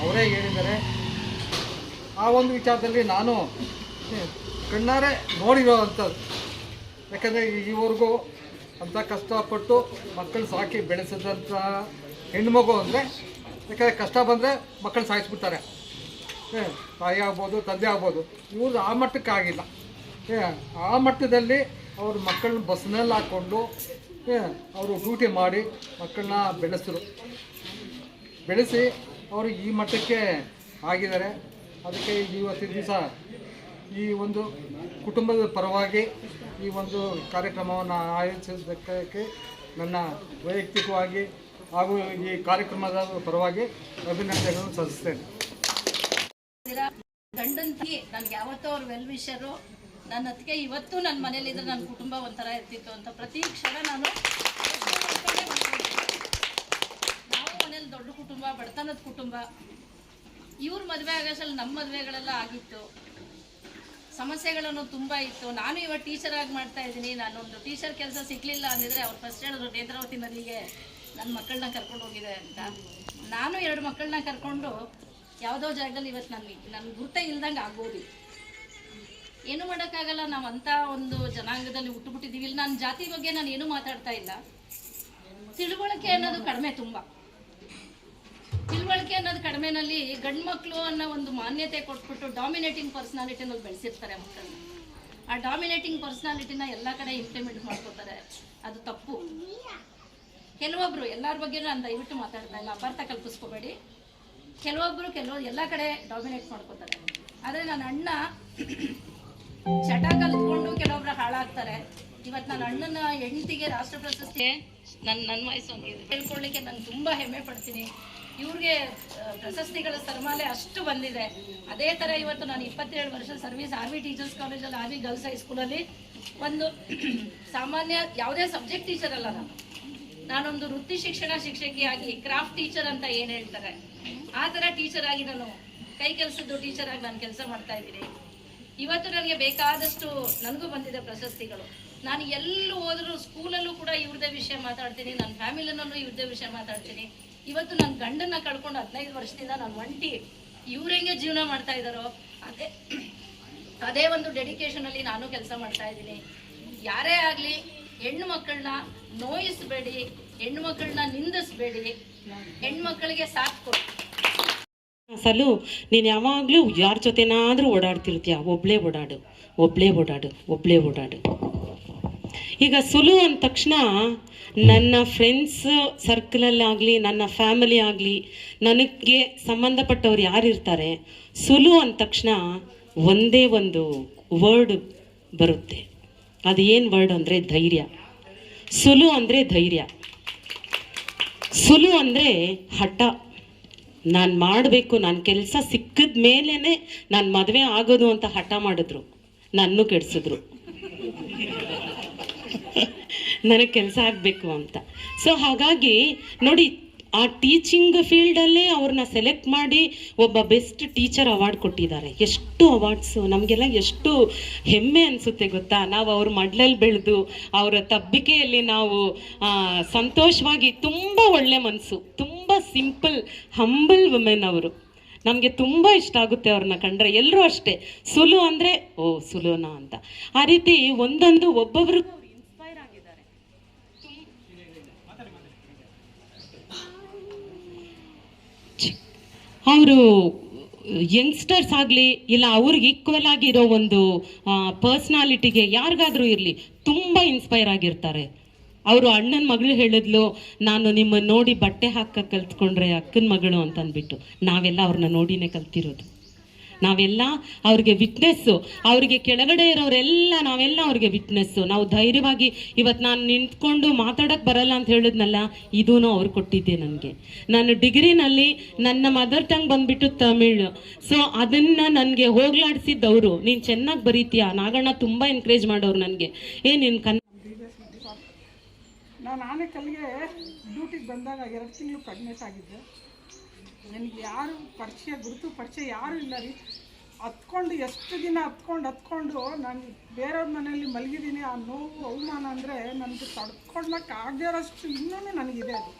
ಅವರೇ ಹೇಳಿದ್ದಾರೆ. ಆ ಒಂದು ವಿಚಾರದಲ್ಲಿ ನಾನು ಕಣ್ಣಾರೆ ನೋಡಿರೋ ಅಂಥದ್ದು ಯಾಕಂದರೆ ಈವರೆಗೂ ಅಂಥ ಕಷ್ಟಪಟ್ಟು ಮಕ್ಕಳು ಸಾಕಿ ಬೆಳೆಸಿದಂಥ ಹೆಣ್ಮಗು ಅಂದರೆ, ಯಾಕಂದರೆ ಕಷ್ಟ ಬಂದರೆ ಮಕ್ಕಳು ಸಾಯಿಸ್ಬಿಡ್ತಾರೆ. ತಾಯಿ ಆಗ್ಬೋದು, ತಂದೆ ಆಗ್ಬೋದು ಇವ್ರದ್ದು ಆ ಮಟ್ಟಕ್ಕೆ ಆಗಿಲ್ಲ. ಏ, ಆ ಮಟ್ಟದಲ್ಲಿ ಅವ್ರ ಮಕ್ಕಳನ್ನ ಬಸ್ನಲ್ಲಿ ಹಾಕ್ಕೊಂಡು ಅವರು ಡ್ಯೂಟಿ ಮಾಡಿ ಮಕ್ಕಳನ್ನ ಬೆಳೆಸಿದ್ರು. ಬೆಳೆಸಿ ಅವರು ಈ ಮಟ್ಟಕ್ಕೆ ಆಗಿದ್ದಾರೆ. ಅದಕ್ಕೆ ಇವತ್ತಿನ ದಿವಸ ಈ ಒಂದು ಕುಟುಂಬದ ಪರವಾಗಿ ಈ ಒಂದು ಕಾರ್ಯಕ್ರಮವನ್ನು ಆಯೋಜಿಸಿದ್ದಕ್ಕೆ ನನ್ನ ವೈಯಕ್ತಿಕವಾಗಿ ಹಾಗೂ ಈ ಕಾರ್ಯಕ್ರಮದ ಪರವಾಗಿ ಅಭಿನಂದನೆಗಳನ್ನು ಸಲ್ಲಿಸ್ತೇನೆ. ಗಂಡಂತಿ, ನನ್ಗೆ ಯಾವತ್ತೂ ಅವ್ರ ವೆಲ್ ವಿಷರು ನನ್ನ ಅದಕ್ಕೆ ಇವತ್ತು ನನ್ನ ಮನೇಲಿದ್ರೆ ನನ್ನ ಕುಟುಂಬ ಒಂಥರ ಇರ್ತಿತ್ತು ಅಂತ ಪ್ರತಿ ಕ್ಷಣ ನಾನು ಯೋಚ್ನೆ ಮಾಡ್ಕೊಂಡೇ ಮಾಡ್ಕೊಂಡಿದ್ದೆ. ನಾವು ಮನೇಲಿ ದೊಡ್ಡ ಕುಟುಂಬ, ಬಡತನದ ಕುಟುಂಬ, ಇವ್ರ ಮದುವೆ ಆಗೋಷ್ಟಲ್ಲಿ ನಮ್ಮ ಮದುವೆಗಳೆಲ್ಲ ಆಗಿತ್ತು. ಸಮಸ್ಯೆಗಳನ್ನು ತುಂಬ ಇತ್ತು. ನಾನು ಇವಾಗ ಟೀಚರ್ ಆಗಿ ಮಾಡ್ತಾ ಇದ್ದೀನಿ. ನಾನೊಂದು ಟೀಚರ್ ಕೆಲಸ ಸಿಗ್ಲಿಲ್ಲ ಅಂದಿದ್ರೆ ಅವ್ರು ಫಸ್ಟ್ ಹೇಳಿದ್ರು ನೇತ್ರಾವತಿ ನದಿಗೆ ನನ್ನ ಮಕ್ಕಳನ್ನ ಕರ್ಕೊಂಡು ಹೋಗಿದೆ ಅಂತ. ನಾನು ಎರಡು ಮಕ್ಕಳನ್ನ ಕರ್ಕೊಂಡು ಯಾವುದೋ ಜಾಗದಲ್ಲಿ ಇವತ್ತು ನನಗೆ ನನ್ನ ಗುರುತೇ ಇಲ್ದಂಗೆ ಆಗ್ಬೋದು ಏನು ಮಾಡೋಕ್ಕಾಗಲ್ಲ. ನಾವು ಅಂಥ ಒಂದು ಜನಾಂಗದಲ್ಲಿ ಹುಟ್ಟುಬಿಟ್ಟಿದ್ದೀವಿ. ಇಲ್ಲಿ ನಾನು ಜಾತಿ ಬಗ್ಗೆ ನಾನು ಏನೂ ಮಾತಾಡ್ತಾ ಇಲ್ಲ. ತಿಳುವಳಿಕೆ ಅನ್ನೋದು ಕಡಿಮೆ ತುಂಬ. ತಿಳುವಳಿಕೆ ಅನ್ನೋದು ಕಡಿಮೆನಲ್ಲಿ ಗಂಡು ಮಕ್ಕಳು ಅನ್ನೋ ಒಂದು ಮಾನ್ಯತೆ ಕೊಟ್ಬಿಟ್ಟು ಡಾಮಿನೇಟಿಂಗ್ ಪರ್ಸ್ನಾಲಿಟಿ ಅನ್ನೋದು ಬೆಳೆಸಿರ್ತಾರೆ ಮಕ್ಕಳನ್ನ. ಆ ಡಾಮಿನೇಟಿಂಗ್ ಪರ್ಸ್ನಾಲಿಟಿನ ಎಲ್ಲ ಕಡೆ ಇಂಪ್ಲಿಮೆಂಟ್ ಮಾಡ್ಕೋತಾರೆ. ಅದು ತಪ್ಪು. ಕೆಲವೊಬ್ರು, ಎಲ್ಲರ ಬಗ್ಗೆ ನಾನು ದಯವಿಟ್ಟು ಮಾತಾಡ್ತಾ ಇಲ್ಲ, ಅಪಾರ್ಥ ಕಲ್ಪಿಸ್ಕೋಬೇಡಿ. ಕೆಲವೊಬ್ರು ಕೆಲವು ಎಲ್ಲ ಕಡೆ ಡಾಮಿನೇಟ್ ಮಾಡ್ಕೋತಾರೆ. ಆದರೆ ನನ್ನ ಅಣ್ಣ ಚಟ ಕಲ್ತ್ಕೊಂಡು ಕೆಲವೊಬ್ರು ಹಾಳಾಗ್ತಾರೆ. ಇವತ್ತು ನನ್ನ ಅಣ್ಣನ ಹೆಂಡತಿಗೆ ರಾಷ್ಟ್ರ ಪ್ರಶಸ್ತಿ ನನ್ನ ನನ್ನ ವಯಸ್ಸು ಹೇಳ್ಕೊಳ್ಳಿಕ್ಕೆ ನಾನು ತುಂಬ ಹೆಮ್ಮೆ ಪಡ್ತೀನಿ. ಇವ್ರಿಗೆ ಪ್ರಶಸ್ತಿಗಳ ಸರ್ಮಾಲೆ ಅಷ್ಟು ಬಂದಿದೆ. ಅದೇ ಥರ ಇವತ್ತು ನಾನು ಇಪ್ಪತ್ತೇಳು ವರ್ಷ ಸರ್ವಿಸ್ ಆರ್ಮಿ ಟೀಚರ್ಸ್ ಕಾಲೇಜಲ್ಲಿ ಆರ್ಮಿ ಗರ್ಲ್ಸ್ ಹೈಸ್ಕೂಲಲ್ಲಿ ಒಂದು (clears throat) ಸಾಮಾನ್ಯ ಯಾವುದೇ ಸಬ್ಜೆಕ್ಟ್ ಟೀಚರ್ ಅಲ್ಲ ನಾನು. ನಾನೊಂದು ವೃತ್ತಿ ಶಿಕ್ಷಣ ಶಿಕ್ಷಕಿಯಾಗಿ ಕ್ರಾಫ್ಟ್ ಟೀಚರ್ ಅಂತ ಏನು ಹೇಳ್ತಾರೆ. ಆ ಥರ ಟೀಚರ್ ಆಗಿ ನಾನು ಕೈ ಕೆಲಸದ್ದು ಟೀಚರ್ ಆಗಿ ನಾನು ಕೆಲಸ ಮಾಡ್ತಾ ಇದ್ದೀನಿ. ಇವತ್ತು ನನಗೆ ಬೇಕಾದಷ್ಟು ನನಗೂ ಬಂದಿದೆ ಪ್ರಶಸ್ತಿಗಳು. ನಾನು ಎಲ್ಲೂ ಹೋದರೂ ಸ್ಕೂಲಲ್ಲೂ ಕೂಡ ಇವ್ರದೇ ವಿಷಯ ಮಾತಾಡ್ತೀನಿ ನನ್ನ ಫ್ಯಾಮಿಲಿನಲ್ಲೂ ಇವ್ರದೇ ವಿಷಯ ಮಾತಾಡ್ತೀನಿ. ಇವತ್ತು ನನ್ನ ಗಂಡನ್ನ ಕಳ್ಕೊಂಡು ಹದಿನೈದು ವರ್ಷದಿಂದ ನಾನು ಒಂಟಿ ಇವ್ರ ಹೆಂಗೆ ಜೀವನ ಮಾಡ್ತಾ ಇದ್ದಾರೋ, ಅದೇ ಅದೇ ಒಂದು ಡೆಡಿಕೇಶನಲ್ಲಿ ನಾನು ಕೆಲಸ ಮಾಡ್ತಾ ಇದ್ದೀನಿ. ಯಾರೇ ಆಗಲಿ ಹೆಣ್ಣು ಮಕ್ಕಳನ್ನ ನೋಯಿಸಬೇಡಿ ಹೆಣ್ಣು ಮಕ್ಕಳನ್ನ ನಿಂದಿಸಬೇಡಿ, ಹೆಣ್ಮಕ್ಳಿಗೆ ಸಾಥ್ ಕೊಡಿ. ಸಲು, ನೀನು ಯಾವಾಗಲೂ ಯಾರ ಜೊತೆನಾದರೂ ಓಡಾಡ್ತಿರ್ತೀಯ? ಒಬ್ಳೇ ಓಡಾಡು ಒಬ್ಳೇ ಓಡಾಡು ಒಬ್ಳೇ ಓಡಾಡು. ಈಗ ಸುಲು ಅಂದ ತಕ್ಷಣ ನನ್ನ ಫ್ರೆಂಡ್ಸ್ ಸರ್ಕಲಲ್ಲಾಗಲಿ ನನ್ನ ಫ್ಯಾಮಿಲಿ ಆಗಲಿ, ನನಗೆ ಸಂಬಂಧಪಟ್ಟವ್ರು ಯಾರಿರ್ತಾರೆ ಸುಲು ಅಂದ ತಕ್ಷಣ ಒಂದೇ ಒಂದು ವರ್ಡ್ ಬರುತ್ತೆ. ಅದು ಏನು ವರ್ಡ್ ಅಂದರೆ ಧೈರ್ಯ. ಸುಲು ಅಂದರೆ ಧೈರ್ಯ. ಸುಲು ಅಂದರೆ ಹಠ. ನಾನು ಮಾಡಬೇಕು ನನ್ನ ಕೆಲಸ ಸಿಕ್ಕಿದ ಮೇಲೇ ನಾನು ಮದುವೆ ಆಗೋದು ಅಂತ ಹಠ ಮಾಡಿದ್ರು. ನನ್ನೂ ಕೆಡಿಸಿದ್ರು. ನನಗೆ ಕೆಲಸ ಆಗಬೇಕು ಅಂತ. ಸೊ ಹಾಗಾಗಿ ನೋಡಿ, ಆ ಟೀಚಿಂಗ್ ಫೀಲ್ಡಲ್ಲೇ ಅವ್ರನ್ನ ಸೆಲೆಕ್ಟ್ ಮಾಡಿ ಒಬ್ಬ ಬೆಸ್ಟ್ ಟೀಚರ್ ಅವಾರ್ಡ್ ಕೊಟ್ಟಿದ್ದಾರೆ. ಎಷ್ಟು ಅವಾರ್ಡ್ಸು ನಮಗೆಲ್ಲ ಎಷ್ಟು ಹೆಮ್ಮೆ ಅನಿಸುತ್ತೆ ಗೊತ್ತಾ? ನಾವು ಅವ್ರ ಮಡ್ಲಲ್ಲಿ ಬೆಳೆದು, ಅವರ ತಬ್ಬಿಕೆಯಲ್ಲಿ ನಾವು ಸಂತೋಷವಾಗಿ ತುಂಬ ಒಳ್ಳೆ ಮನಸ್ಸು ತುಂಬ ಸಿಂಪಲ್ ಹಂಬಲ್ ವುಮೆನ್ ಅವರು. ನಮಗೆ ತುಂಬ ಇಷ್ಟ ಆಗುತ್ತೆ ಅವ್ರನ್ನ ಕಂಡ್ರೆ. ಎಲ್ಲರೂ ಅಷ್ಟೇ. ಸುಲು ಅಂದರೆ, ಓ, ಸುಲೋನಾ ಅಂತ. ಆ ರೀತಿ ಒಂದೊಂದು ಒಬ್ಬೊಬ್ರು ಇನ್ಸ್ಪೈರ್ ಆಗಿದ್ದಾರೆ ಅವರು ಯಂಗ್ಸ್ಟರ್ಸ್ ಆಗಲಿ, ಇಲ್ಲ, ಅವ್ರಿಗೆ ಈಕ್ವಲ್ ಆಗಿರೋ ಒಂದು ಪರ್ಸ್ನಾಲಿಟಿಗೆ ಯಾರಿಗಾದ್ರೂ ಇರಲಿ, ತುಂಬ ಇನ್ಸ್ಪೈರ್ ಆಗಿರ್ತಾರೆ. ಅವರು ಅಣ್ಣನ ಮಗಳು ಹೇಳಿದ್ಲು, ನಾನು ನಿಮ್ಮನ್ನು ನೋಡಿ ಬಟ್ಟೆ ಹಾಕ ಕಲ್ತ್ಕೊಂಡ್ರೆ ಅಕ್ಕನ ಮಗಳು ಅಂತ ಅಂದ್ಬಿಟ್ಟು ನಾವೆಲ್ಲ ಅವ್ರನ್ನ ನೋಡಿನೇ ಕಲ್ತಿರೋದು. ನಾವೆಲ್ಲ ಅವ್ರಿಗೆ ವಿಟ್ನೆಸ್ಸು ಅವ್ರಿಗೆ ಕೆಳಗಡೆ ಇರೋರೆಲ್ಲ ನಾವೆಲ್ಲ ಅವ್ರಿಗೆ ವಿಟ್ನೆಸ್ಸು ನಾವು ಧೈರ್ಯವಾಗಿ ಇವತ್ತು ನಾನು ನಿಂತ್ಕೊಂಡು ಮಾತಾಡೋಕ್ಕೆ ಬರಲ್ಲ ಅಂತ ಹೇಳಿದ್ನಲ್ಲ ಇದೂ ಅವ್ರು ಕೊಟ್ಟಿದ್ದೆ ನನಗೆ. ನಾನು ಡಿಗ್ರಿನಲ್ಲಿ ನನ್ನ ಮದರ್ ಟಂಗ್ ಬಂದ್ಬಿಟ್ಟು ತಮಿಳು. ಸೊ ಅದನ್ನು ನನಗೆ ಹೋಗ್ಲಾಡಿಸಿದ್ದವರು ನೀನು ಚೆನ್ನಾಗಿ ಬರೀತೀಯ? ನಾಗಣ್ಣ ತುಂಬ ಎನ್ಕರೇಜ್ ಮಾಡೋರು ನನಗೆ. ಏ, ನೀನು ಕನ್ ನಾನು ಆನೆಕಲ್ಗೆ ಡ್ಯೂಟಿಗೆ ಬಂದಾಗ ಎರಡು ತಿಂಗಳು ಪ್ರೆಗ್ನೆಂಟ್ ಆಗಿದ್ದೆ. ನನಗೆ ಯಾರು ಪರಿಚಯ, ಗುರುತು ಪರಿಚಯ ಯಾರೂ ಇಲ್ಲ ರೀ? ಹತ್ಕೊಂಡು ಎಷ್ಟು ದಿನ ಹತ್ಕೊಂಡು ಹತ್ಕೊಂಡು ನಾನು ಬೇರೆಯವ್ರ ಮನೆಯಲ್ಲಿ ಮಲಗಿದ್ದೀನಿ, ಆ ನೋವು, ಅವಮಾನ ಅಂದರೆ ನನಗೆ ತಡ್ಕೊಳ್ಳೋಕೆ ಆಗದೇ ಇರೋಷ್ಟು ಇನ್ನೂ ನನಗಿದೆ ಅದು.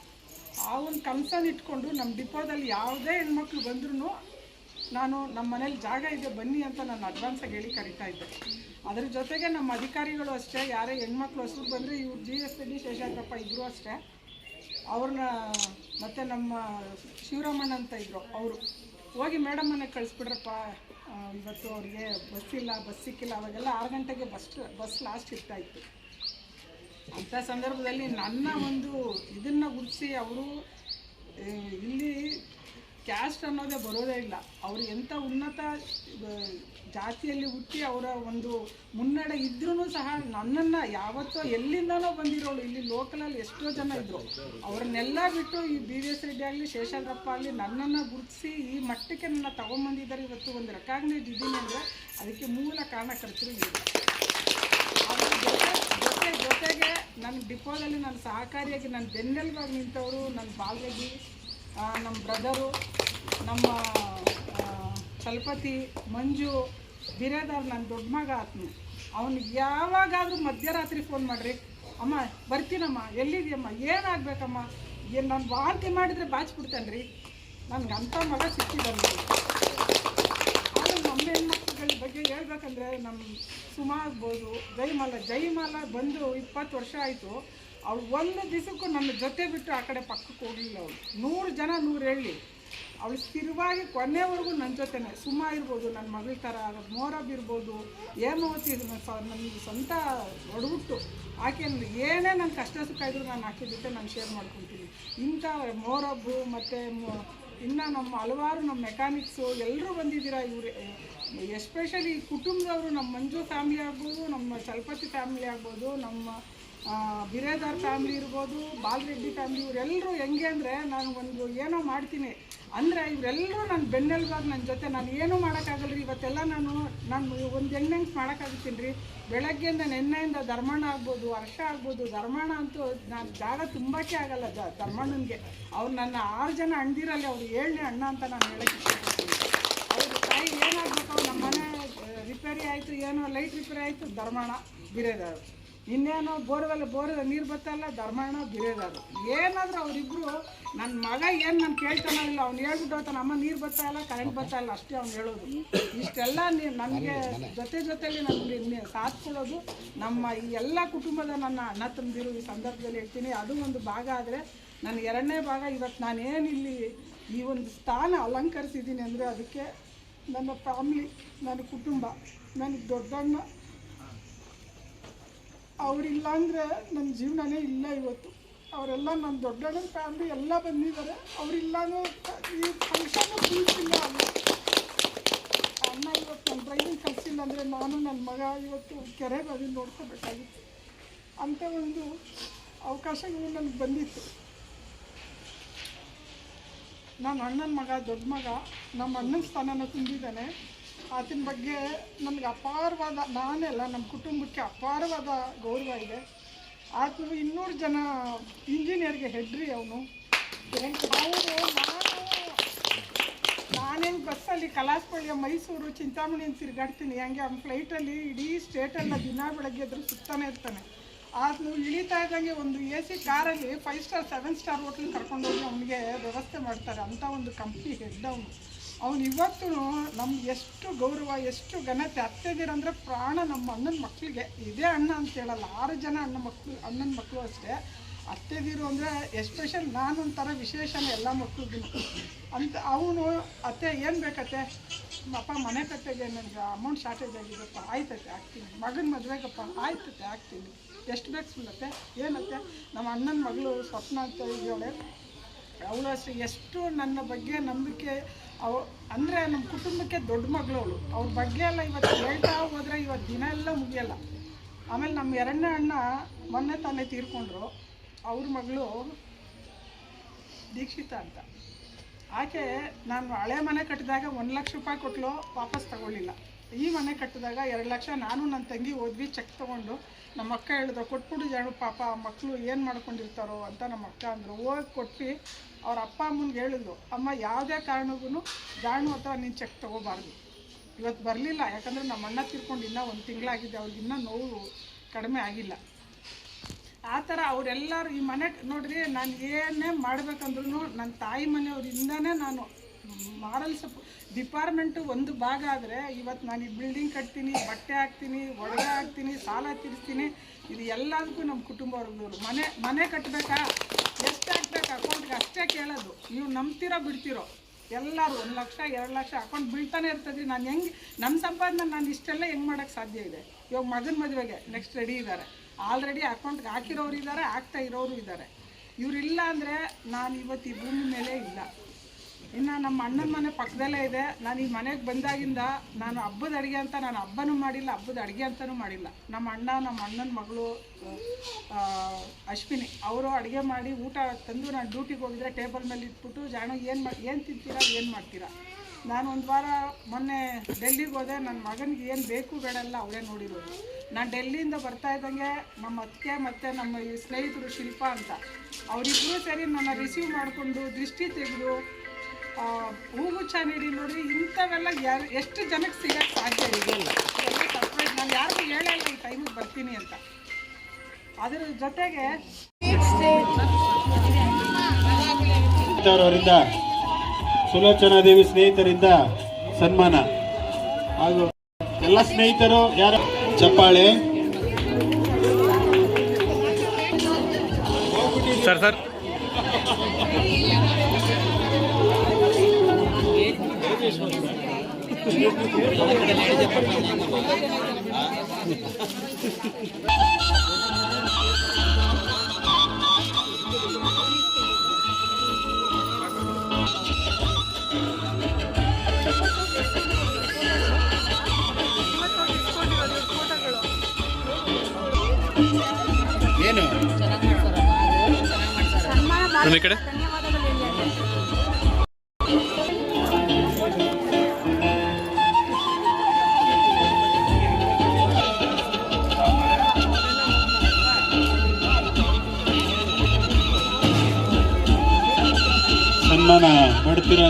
ಆ ಒಂದು ಕನ್ಸನ್ ಇಟ್ಕೊಂಡು ನಮ್ಮ ಡಿಪೋದಲ್ಲಿ ಯಾವುದೇ ಹೆಣ್ಮಕ್ಳು ಬಂದ್ರೂ ನಾನು ನಮ್ಮ ಮನೇಲಿ ಜಾಗ ಇದೆ, ಬನ್ನಿ ಅಂತ ನಾನು ಅಡ್ವಾನ್ಸಾಗಿ ಹೇಳಿ ಕರಿತಾ ಇದ್ದೆ. ಅದ್ರ ಜೊತೆಗೆ ನಮ್ಮ ಅಧಿಕಾರಿಗಳು ಅಷ್ಟೇ, ಯಾರೇ ಹೆಣ್ಮಕ್ಳು ಹಸಿರು ಬಂದರೆ ಇವ್ರು ಜಿ ಎಸ್ ಡಿ ಶೇಷಾದ್ರಪ್ಪ ಇದ್ದರೂ ಅಷ್ಟೇ. ಅವ್ರನ್ನ ಮತ್ತು ನಮ್ಮ ಶಿವರಾಮಣ್ಣ ಅಂತ ಇದ್ದರು ಅವರು. ಹೋಗಿ ಮೇಡಮ್ ಕಳಿಸ್ಬಿಟ್ರಪ್ಪ ಕಳಿಸ್ಬಿಡ್ರಪ್ಪ. ಇವತ್ತು ಅವ್ರಿಗೆ ಬಸ್ ಇಲ್ಲ ಬಸ್ ಸಿಕ್ಕಿಲ್ಲ. ಅವಾಗೆಲ್ಲ ಆರು ಗಂಟೆಗೆ ಬಸ್ ಬಸ್ ಲಾಸ್ಟ್ ಇರ್ತಾ ಇತ್ತು ಅಂಥ ಸಂದರ್ಭದಲ್ಲಿ ನನ್ನ ಒಂದು ಇದನ್ನು ಗುರುತಿಸಿ ಅವರು ಇಲ್ಲಿ ಕ್ಯಾಸ್ಟ್ ಅನ್ನೋದೇ ಬರೋದೇ ಇಲ್ಲ. ಅವರು ಎಂಥ ಉನ್ನತ ಜಾತಿಯಲ್ಲಿ ಹುಟ್ಟಿ ಅವರ ಒಂದು ಮುನ್ನಡೆ ಇದ್ರೂ ಸಹ ನನ್ನನ್ನು ಯಾವತ್ತೋ ಎಲ್ಲಿಂದನೋ ಬಂದಿರೋಳು ಇಲ್ಲಿ ಲೋಕಲಲ್ಲಿ ಎಷ್ಟೋ ಜನ ಇದ್ದರು ಅವ್ರನ್ನೆಲ್ಲ ಬಿಟ್ಟು ಈ ಬಿ ವಿ ಎಸ್ ರೆಡ್ಡಿ ಆಗಲಿ, ಶೇಷಾದ್ರಪ್ಪ ಆಗಲಿ ನನ್ನನ್ನು ಗುರುತಿಸಿ ಈ ಮಟ್ಟಕ್ಕೆ ನನ್ನ ತಗೊಂಬಂದಿದ್ದಾರೆ ಇವತ್ತು ಒಂದು ರೆಕಾಗ್ನೈಸ್ ಇದ್ದೀನಿ ಅಂದರೆ ಅದಕ್ಕೆ ಮೂಲ ಕಾರಣಕರ್ತರು ಜೊತೆ ಜೊತೆ, ಜೊತೆಗೆ ನನ್ನ ಡಿಪೋದಲ್ಲಿ ನನ್ನ ಸಹಕಾರಿಯಾಗಿ ನನ್ನ ಬೆನ್ನೆಲುಬಾಗಿ ನಿಂತವರು ನನ್ನ ಬಾಲ್ಯಗಿ ನಮ್ಮ ಬ್ರದರು, ನಮ್ಮ ಚಲಪತಿ ಮಂಜು ಬಿರೇದಾರ್ ನನ್ನ ದೊಡ್ಡ ಮಗ ಆತ್ಮ. ಅವನಿಗೆ ಯಾವಾಗಾದರೂ ಮಧ್ಯರಾತ್ರಿ ಫೋನ್ ಮಾಡಿರಿ. ಅಮ್ಮ, ಬರ್ತೀನಮ್ಮ, ಎಲ್ಲಿದೆಯಮ್ಮ, ಏನಾಗಬೇಕಮ್ಮ? ಏನು ನಾನು ವಾಂತಿ ಮಾಡಿದರೆ ಬಾಚಿಬಿಡ್ತೇನೆ ರೀ ನನಗೆ ಅಂಥ ಮಗ ಸಿಕ್ಕಿದ್ದಾನೆ ಆದರೆ ನಮ್ಮ ಹೆಣ್ಮಕ್ಳುಗಳ ಬಗ್ಗೆ ಹೇಳ್ಬೇಕಂದ್ರೆ ನಮ್ಮ ಸುಮಾ ಆಗ್ಬೋದು ಜೈಮಾಲ ಜೈಮಾಲ ಬಂದು ಇಪ್ಪತ್ತು ವರ್ಷ ಆಯಿತು. ಅವಳು ಒಂದು ದಿವಸಕ್ಕೂ ನನ್ನ ಜೊತೆ ಬಿಟ್ಟು ಆ ಕಡೆ ಪಕ್ಕಕ್ಕೆ ಹೋಗಲಿಲ್ಲ ಅವಳು ನೂರು ಜನ ನೂರು ಹೇಳಿ. ಅವಳು ಸ್ಥಿರವಾಗಿ ಕೊನೆವರೆಗೂ ನನ್ನ ಜೊತೆನೆ. ಸುಮಾ ಇರ್ಬೋದು, ನನ್ನ ಮಗಳ ಥರ ಮೋರಬ್ ಇರ್ಬೋದು, ಹೇಮಾವತಿ ನನಗೆ ಸ್ವಂತ ಒಡಗುಟ್ಟು ಆಕೆ ಏನೇ ನನ್ನ ಕಷ್ಟ ಸುಖ ಇದ್ರು ನಾನು ಆಕೆ ಜೊತೆ ನಾನು ಶೇರ್ ಮಾಡ್ಕೊತೀನಿ ಇಂಥ ಮೋರಬ್ಬು ಮತ್ತು ಇನ್ನು ನಮ್ಮ ಹಲವಾರು ನಮ್ಮ ಮೆಕ್ಯಾನಿಕ್ಸು ಎಲ್ಲರೂ ಬಂದಿದ್ದೀರಾ ಇವರು. ಎಸ್ಪೆಷಲಿ ಕುಟುಂಬದವರು, ನಮ್ಮ ಮಂಜು ಫ್ಯಾಮಿಲಿ ಆಗ್ಬೋದು, ನಮ್ಮ ಚಲಪತಿ ಫ್ಯಾಮಿಲಿ ಆಗ್ಬೋದು, ನಮ್ಮ ಬಿರೇದಾರ್ ಫ್ಯಾಮಿಲಿ ಇರ್ಬೋದು, ಬಾಲರೆಡ್ಡಿ ಫ್ಯಾಮಿಲಿ ಇವರೆಲ್ಲರೂ ಹೆಂಗೆ ಅಂದರೆ ನಾನು ಒಂದು ಏನೋ ಮಾಡ್ತೀನಿ. ಅಂದರೆ ಇವರೆಲ್ಲರೂ ನನ್ನ ಬೆನ್ನೆಲುಬಾಗಿ ನನ್ನ ಜೊತೆ, ನಾನು ಏನೂ ಮಾಡೋಕ್ಕಾಗಲ್ಲ ರೀ ಇವತ್ತೆಲ್ಲ ನಾನು ನಾನು ಒಂದು ಹೆಂಗೆ ಮಾಡೋಕ್ಕಾಗುತ್ತೀನಿ ರೀ ಬೆಳಗ್ಗೆಯಿಂದ ನೆನ್ನೆಯಿಂದ ಧರ್ಮಣ್ಣ ಆಗ್ಬೋದು, ಹರ್ಷ ಆಗ್ಬೋದು, ಧರ್ಮಣ್ಣ ಅಂತೂ ನಾನು ಜಾಗ ತುಂಬಕ್ಕೆ ಆಗಲ್ಲ ಜ, ಧರ್ಮಣ್ಣನಿಗೆ. ಅವ್ರು ನನ್ನ ಆರು ಜನ ಅಣ್ದಿರಲ್ಲಿ ಅವ್ರು ಏಳನೇ ಅಣ್ಣ ಅಂತ ನಾನು ಹೇಳಕ್ಕೆ ಇಷ್ಟಪಡ್ತೀನಿ. ಅವ್ರ ತಾಯಿ ಏನಾಗಬೇಕು ನಮ್ಮ ಮನೆ ರಿಪೇರಿ ಆಯಿತು, ಏನೋ ಲೈಟ್ ರಿಪೇರಿ ಆಯಿತು, ಧರ್ಮಣ್ಣ, ಬಿರೇದಾರು. ಇನ್ನೇನೋ ಬೋರ್ವೆಲ್ ಬೋರ್ ನೀರು ಬತ್ತಲ್ಲ ಧರ್ಮಣ್ಣ ಬಿರೇದಾರು ಏನಾದರೂ ಅವರಿಬ್ಬರು ನನ್ನ ಮಗ ಏನು ನಾನು ಕೇಳ್ತಾನೋ ಇಲ್ಲ ಅವ್ನು ಹೇಳ್ಬಿಟ್ಟು ಹೋಗ್ತಾನೆ ಅಮ್ಮ ನೀರು ಬರ್ತಾ ಇಲ್ಲ ಕರೆಂಟ್ ಬರ್ತಾ ಇಲ್ಲ ಅಷ್ಟೇ ಅವ್ನು ಹೇಳೋದು. ಇಷ್ಟೆಲ್ಲ ನೀವು ನನಗೆ ಜೊತೆ ಜೊತೆಯಲ್ಲಿ ನನಗೆ ಸಾಥ್ ಕೊಡೋದು ನಮ್ಮ ಈ ಎಲ್ಲ ಕುಟುಂಬದ ನನ್ನ ಅಣ್ಣ ತಂದಿರು ಈ ಸಂದರ್ಭದಲ್ಲಿ ಹೇಳ್ತೀನಿ ಅದು ಒಂದು ಭಾಗ ಆದರೆ ನನ್ನ ಎರಡನೇ ಭಾಗ ಇವತ್ತು ನಾನೇನು ಇಲ್ಲಿ ಈ ಒಂದು ಸ್ಥಾನ ಅಲಂಕರಿಸಿದ್ದೀನಿ ಅಂದರೆ ಅದಕ್ಕೆ ನನ್ನ ಫ್ಯಾಮ್ಲಿ ನನ್ನ ಕುಟುಂಬ ನನಗೆ ದೊಡ್ಡಣ್ಣ ಅವರಿಲ್ಲ ಅಂದರೆ ನನ್ನ ಜೀವನನೇ ಇಲ್ಲ ಇವತ್ತು. ಅವರೆಲ್ಲ ನನ್ನ ದೊಡ್ಡಣ್ಣನ ಫ್ಯಾಮ್ಲಿ ಎಲ್ಲ ಬಂದಿದ್ದಾರೆ. ಅವರಿಲ್ಲ ಅಂದರೆ ಈ ಫಂಕ್ಷನ್ ಫುಲ್ಸಿಲ್ಲ ಅಲ್ಲ ಅಣ್ಣ ಇವತ್ತು ನನ್ನ ಡ್ರೈವಿಂಗ್ ಕಲಿಸಿಲ್ಲ ಅಂದರೆ ನಾನು ನನ್ನ ಮಗ ಇವತ್ತು ಕೆರೆ ಬದಿ ನೋಡ್ಕೋಬೇಕಾಗಿತ್ತು. ಅಂಥ ಒಂದು ಅವಕಾಶಗಳು ನನಗೆ ಬಂದಿತ್ತು. ನಾನು ಅಣ್ಣನ ಮಗ, ದೊಡ್ಡ ಮಗ ನಮ್ಮ ಅಣ್ಣನ ಸ್ಥಾನನ ತುಂಬಿದ್ದಾನೆ. ಆತನ ಬಗ್ಗೆ ನನಗೆ ಅಪಾರವಾದ ನಾನೆಲ್ಲ ನಮ್ಮ ಕುಟುಂಬಕ್ಕೆ ಅಪಾರವಾದ ಗೌರವ ಇದೆ. ಆತನು ಇನ್ನೂರು ಜನ ಇಂಜಿನಿಯರ್ಗೆ ಹೆಡ್ರಿ ಅವನು. ಅವರು ನಾನು ನಾನೇನು ಬಸ್ಸಲ್ಲಿ ಕಲಾಸ್ಪಳ್ಯ, ಮೈಸೂರು, ಚಿಂತಾಮಣಿ ಅಂತ ತಿರುಗಾಡ್ತೀನಿ. ಹಂಗೆ ಅವ್ನ ಫ್ಲೈಟಲ್ಲಿ ಇಡೀ ಸ್ಟೇಟೆಲ್ಲ ದಿನ ಬೆಳಗ್ಗೆ ಎದುರು ಸುತ್ತಾನೆ ಇರ್ತಾನೆ. ಆತನು ಇಳಿತಾ ಇದ್ದಂಗೆ ಒಂದು ಎ ಸಿ ಕಾರಲ್ಲಿ ಫೈವ್ ಸ್ಟಾರ್ ಸೆವೆನ್ ಸ್ಟಾರ್ ಹೋಟ್ಲಿಗೆ ಕರ್ಕೊಂಡೋಗಿ ಅವನಿಗೆ ವ್ಯವಸ್ಥೆ ಮಾಡ್ತಾರೆ ಅಂಥ ಒಂದು ಕಂಪ್ನಿ ಹೆಡ್ ಅವನು. ಅವನು ಇವತ್ತು ನಮ್ಗೆ ಎಷ್ಟು ಗೌರವ, ಎಷ್ಟು ಘನತೆ ಅತ್ತೆದಿರಂದ್ರೆ ಪ್ರಾಣ ನಮ್ಮ ಅಣ್ಣನ ಮಕ್ಕಳಿಗೆ ಇದೇ ಅಣ್ಣ ಅಂತ ಹೇಳಲ್ಲ, ಆರು ಜನ ಅಣ್ಣ ಮಕ್ಕಳು ಅಣ್ಣನ ಮಕ್ಕಳು ಅಷ್ಟೇ. ಅತ್ತೆದಿರು ಅಂದರೆ ಎಸ್ಪೆಷಲ್ ನಾನೊಂಥರ ವಿಶೇಷನೇ ಎಲ್ಲ ಮಕ್ಕಳಿಗೆ ಅಂತ ಅವನು, ಅತ್ತೆ ಏನು ಬೇಕತ್ತೆ? ಅಪ್ಪ ಮನೆ ಕಟ್ಟೆಗೆ ನನಗೆ ಅಮೌಂಟ್ ಶಾರ್ಟೇಜ್ ಆಗಿದೆಪ್ಪ, ಆಯ್ತತ್ತೆ, ಹಾಕ್ತೀನಿ. ಮಗನ ಮದುವೆಗಪ್ಪ, ಆಯ್ತತ್ತೆ, ಹಾಕ್ತೀನಿ. ಎಷ್ಟು ಬೇಕು ಸುಳ್ಳತ್ತೆ ಏನತ್ತೆ? ನಮ್ಮ ಅಣ್ಣನ ಮಗಳು ಸ್ವಪ್ನ ಅಂತ ಇದ್ದಾಳೆ ಅವಳು ಅಷ್ಟೇ. ಎಷ್ಟು ನನ್ನ ಬಗ್ಗೆ ನಂಬಿಕೆ ಅವ ಅಂದರೆ ನಮ್ಮ ಕುಟುಂಬಕ್ಕೆ ದೊಡ್ಡ ಮಗಳು ಅವಳು. ಅವ್ರ ಬಗ್ಗೆ ಎಲ್ಲ ಇವತ್ತು ಹೇಳ್ತಾ ಹೋದರೆ ಇವತ್ತು ದಿನ ಎಲ್ಲ ಮುಗಿಯಲ್ಲ. ಆಮೇಲೆ ನಮ್ಮ ಎರಡನೇ ಅಣ್ಣ ಮೊನ್ನೆ ತಾನೇ ತೀರ್ಕೊಂಡ್ರು. ಅವ್ರ ಮಗಳು ದೀಕ್ಷಿತ ಅಂತ. ಆಕೆ ನಾನು ಹಳೆ ಮನೆ ಕಟ್ಟಿದಾಗ ಒಂದು ಲಕ್ಷ ರೂಪಾಯಿ ಕೊಟ್ಟಲು ವಾಪಸ್ ತಗೊಳ್ಳಿಲ್ಲ. ಈ ಮನೆ ಕಟ್ಟಿದಾಗ ಎರಡು ಲಕ್ಷ ನಾನು ನನ್ನ ತಂಗಿ ಹೋದ್ವಿ ಚೆಕ್ ತೊಗೊಂಡು. ನಮ್ಮ ಅಕ್ಕ ಹೇಳಿದ್ರು, ಕೊಟ್ಬಿಡು ಜಾಣು ಪಾಪ ಮಕ್ಕಳು ಏನು ಮಾಡ್ಕೊಂಡಿರ್ತಾರೋ ಅಂತ ನಮ್ಮ ಅಕ್ಕ ಅಂದರು. ಹೋಗಿ ಕೊಟ್ಟು ಅವ್ರ ಅಪ್ಪ ಅಮ್ಮನಿಗೆ ಹೇಳಿದ್ಲು ಅಮ್ಮ, ಯಾವುದೇ ಕಾರಣಕ್ಕೂ ಜಾಣು ಹತ್ರ ನೀನು ಚೆಕ್ ತೊಗೋಬಾರ್ದು. ಇವತ್ತು ಬರಲಿಲ್ಲ, ಯಾಕಂದರೆ ನಮ್ಮ ಅಣ್ಣ ತಿರ್ಕೊಂಡು ಇನ್ನೂ ಒಂದು ತಿಂಗಳಾಗಿದೆ, ಅವ್ರಿಗೆ ಇನ್ನೂ ನೋವು ಕಡಿಮೆ ಆಗಿಲ್ಲ. ಆ ಥರ ಅವರೆಲ್ಲರೂ ಈ ಮನೆ, ನೋಡಿರಿ, ನಾನು ಏನೇ ಮಾಡಬೇಕಂದ್ರೂ ನನ್ನ ತಾಯಿ ಮನೆಯವರಿಂದನೇ ನಾನು ಸಪ್ ಡಿಪಾರ್ಟ್ಮೆಂಟು ಒಂದು ಭಾಗ ಆದರೆ ಇವತ್ತು ನಾನು ಈ ಬಿಲ್ಡಿಂಗ್ ಕಟ್ತೀನಿ, ಬಟ್ಟೆ ಹಾಕ್ತೀನಿ, ಒಡವೆ ಹಾಕ್ತೀನಿ, ಸಾಲ ತೀರಿಸ್ತೀನಿ. ಇದು ಎಲ್ಲದಕ್ಕೂ ನಮ್ಮ ಕುಟುಂಬ ವರ್ಗದವರು ಮನೆ ಮನೆ ಕಟ್ಟಬೇಕಾ ಎಷ್ಟು ಹಾಕ್ಬೇಕು? ಅಕೌಂಟ್ಗೆ ಅಷ್ಟೇ ಕೇಳೋದು. ನೀವು ನಂಬ್ತಿರೋ ಬಿಡ್ತಿರೋ? ಎಲ್ಲರೂ ಒಂದು ಲಕ್ಷ, ಎರಡು ಲಕ್ಷ ಅಕೌಂಟ್ ಬೀಳ್ತಾನೆ ಇರ್ತದೆ ನಾನು ಹೆಂಗೆ ನಮ್ಮ ಸಂಪಾದನೆ ನಾನು ಇಷ್ಟೆಲ್ಲ ಹೆಂಗೆ ಮಾಡೋಕ್ಕೆ ಸಾಧ್ಯ ಇದೆ? ಇವಾಗ ಮಗನ ಮದುವೆಗೆ ನೆಕ್ಸ್ಟ್ ರೆಡಿ ಇದ್ದಾರೆ ಆಲ್ರೆಡಿ ಅಕೌಂಟ್ಗೆ ಹಾಕಿರೋರು ಇದ್ದಾರೆ ಹಾಕ್ತಾ ಇರೋರು ಇದ್ದಾರೆ ಇವರಿಲ್ಲ ಅಂದರೆ ನಾನು ಇವತ್ತು ಈ ಭೂಮಿ ಮೇಲೆ ಇಲ್ಲ. ಇನ್ನು ನಮ್ಮ ಅಣ್ಣನ ಮನೆ ಪಕ್ಕದಲ್ಲೇ ಇದೆ. ನಾನು ಈ ಮನೆಗೆ ಬಂದಾಗಿಂದ ನಾನು ಹಬ್ಬದ ಅಡುಗೆ ಅಂತ ನಾನು ಹಬ್ಬನೂ ಮಾಡಿಲ್ಲ, ಹಬ್ಬದ ಅಡುಗೆ ಅಂತಲೂ ಮಾಡಿಲ್ಲ. ನಮ್ಮ ಅಣ್ಣ, ನಮ್ಮ ಅಣ್ಣನ ಮಗಳು ಅಶ್ವಿನಿ, ಅವರು ಅಡುಗೆ ಮಾಡಿ ಊಟ ತಂದು ನಾನು ಡ್ಯೂಟಿಗೆ ಹೋಗಿದ್ರೆ ಟೇಬಲ್ ಮೇಲೆ ಇಟ್ಬಿಟ್ಟು ಜಾಣ ಏನು ಮಾಡಿ ಏನು ತಿಂತೀರಾ, ಏನು ಮಾಡ್ತೀರಾ? ನಾನು ಒಂದು ವಾರ ಮೊನ್ನೆ ಡೆಲ್ಲಿಗೆ ಹೋದೆ. ನನ್ನ ಮಗನಿಗೆ ಏನು ಬೇಕು ಬೇಡಲ್ಲ ಅವರೇ ನೋಡಿರೋದು. ನಾನು ಡೆಲ್ಲಿಯಿಂದ ಬರ್ತಾ ಇದ್ದಂಗೆ ನಮ್ಮ ಅತ್ತೆ ಮತ್ತು ನಮ್ಮ ಸ್ನೇಹಿತರು ಶಿಲ್ಪ ಅಂತ. ಅವರಿಬ್ಬರೂ ಸರಿ ನನ್ನ ರಿಸೀವ್ ಮಾಡಿಕೊಂಡು ದೃಷ್ಟಿ ತೆಗೆದು ಹೂಗುಚ್ಛ ನೀಡಿ ನೋಡಿ ಇಂಥವೆಲ್ಲ ಯಾರು ಎಷ್ಟು ಜನಕ್ಕೆ ಸಿಗೋಕ್ಕೆ ಸಾಧ್ಯ ಇದೆಯಲ್ಲ ಎಲ್ಲ ಸರ್ಪ್ರೈಸ್ ನಾನು ಯಾರಿಗೂ ಹೇಳಲ್ಲ ಈ ಟೈಮಿಗೆ ಬರ್ತೀನಿ ಅಂತ. ಅದರ ಜೊತೆಗೆ ಅವರಿಂದ ಸುಲೋಚನಾ ದೇವಿ ಸ್ನೇಹಿತರಿಂದ ಸನ್ಮಾನ. ಹಾಗೂ ಎಲ್ಲ ಸ್ನೇಹಿತರು ಯಾರು ಚಪ್ಪಾಳೆ ಸರ್ ಸರ್. ಏನು? ನಮ್ಮ ಈ ಕಡೆ?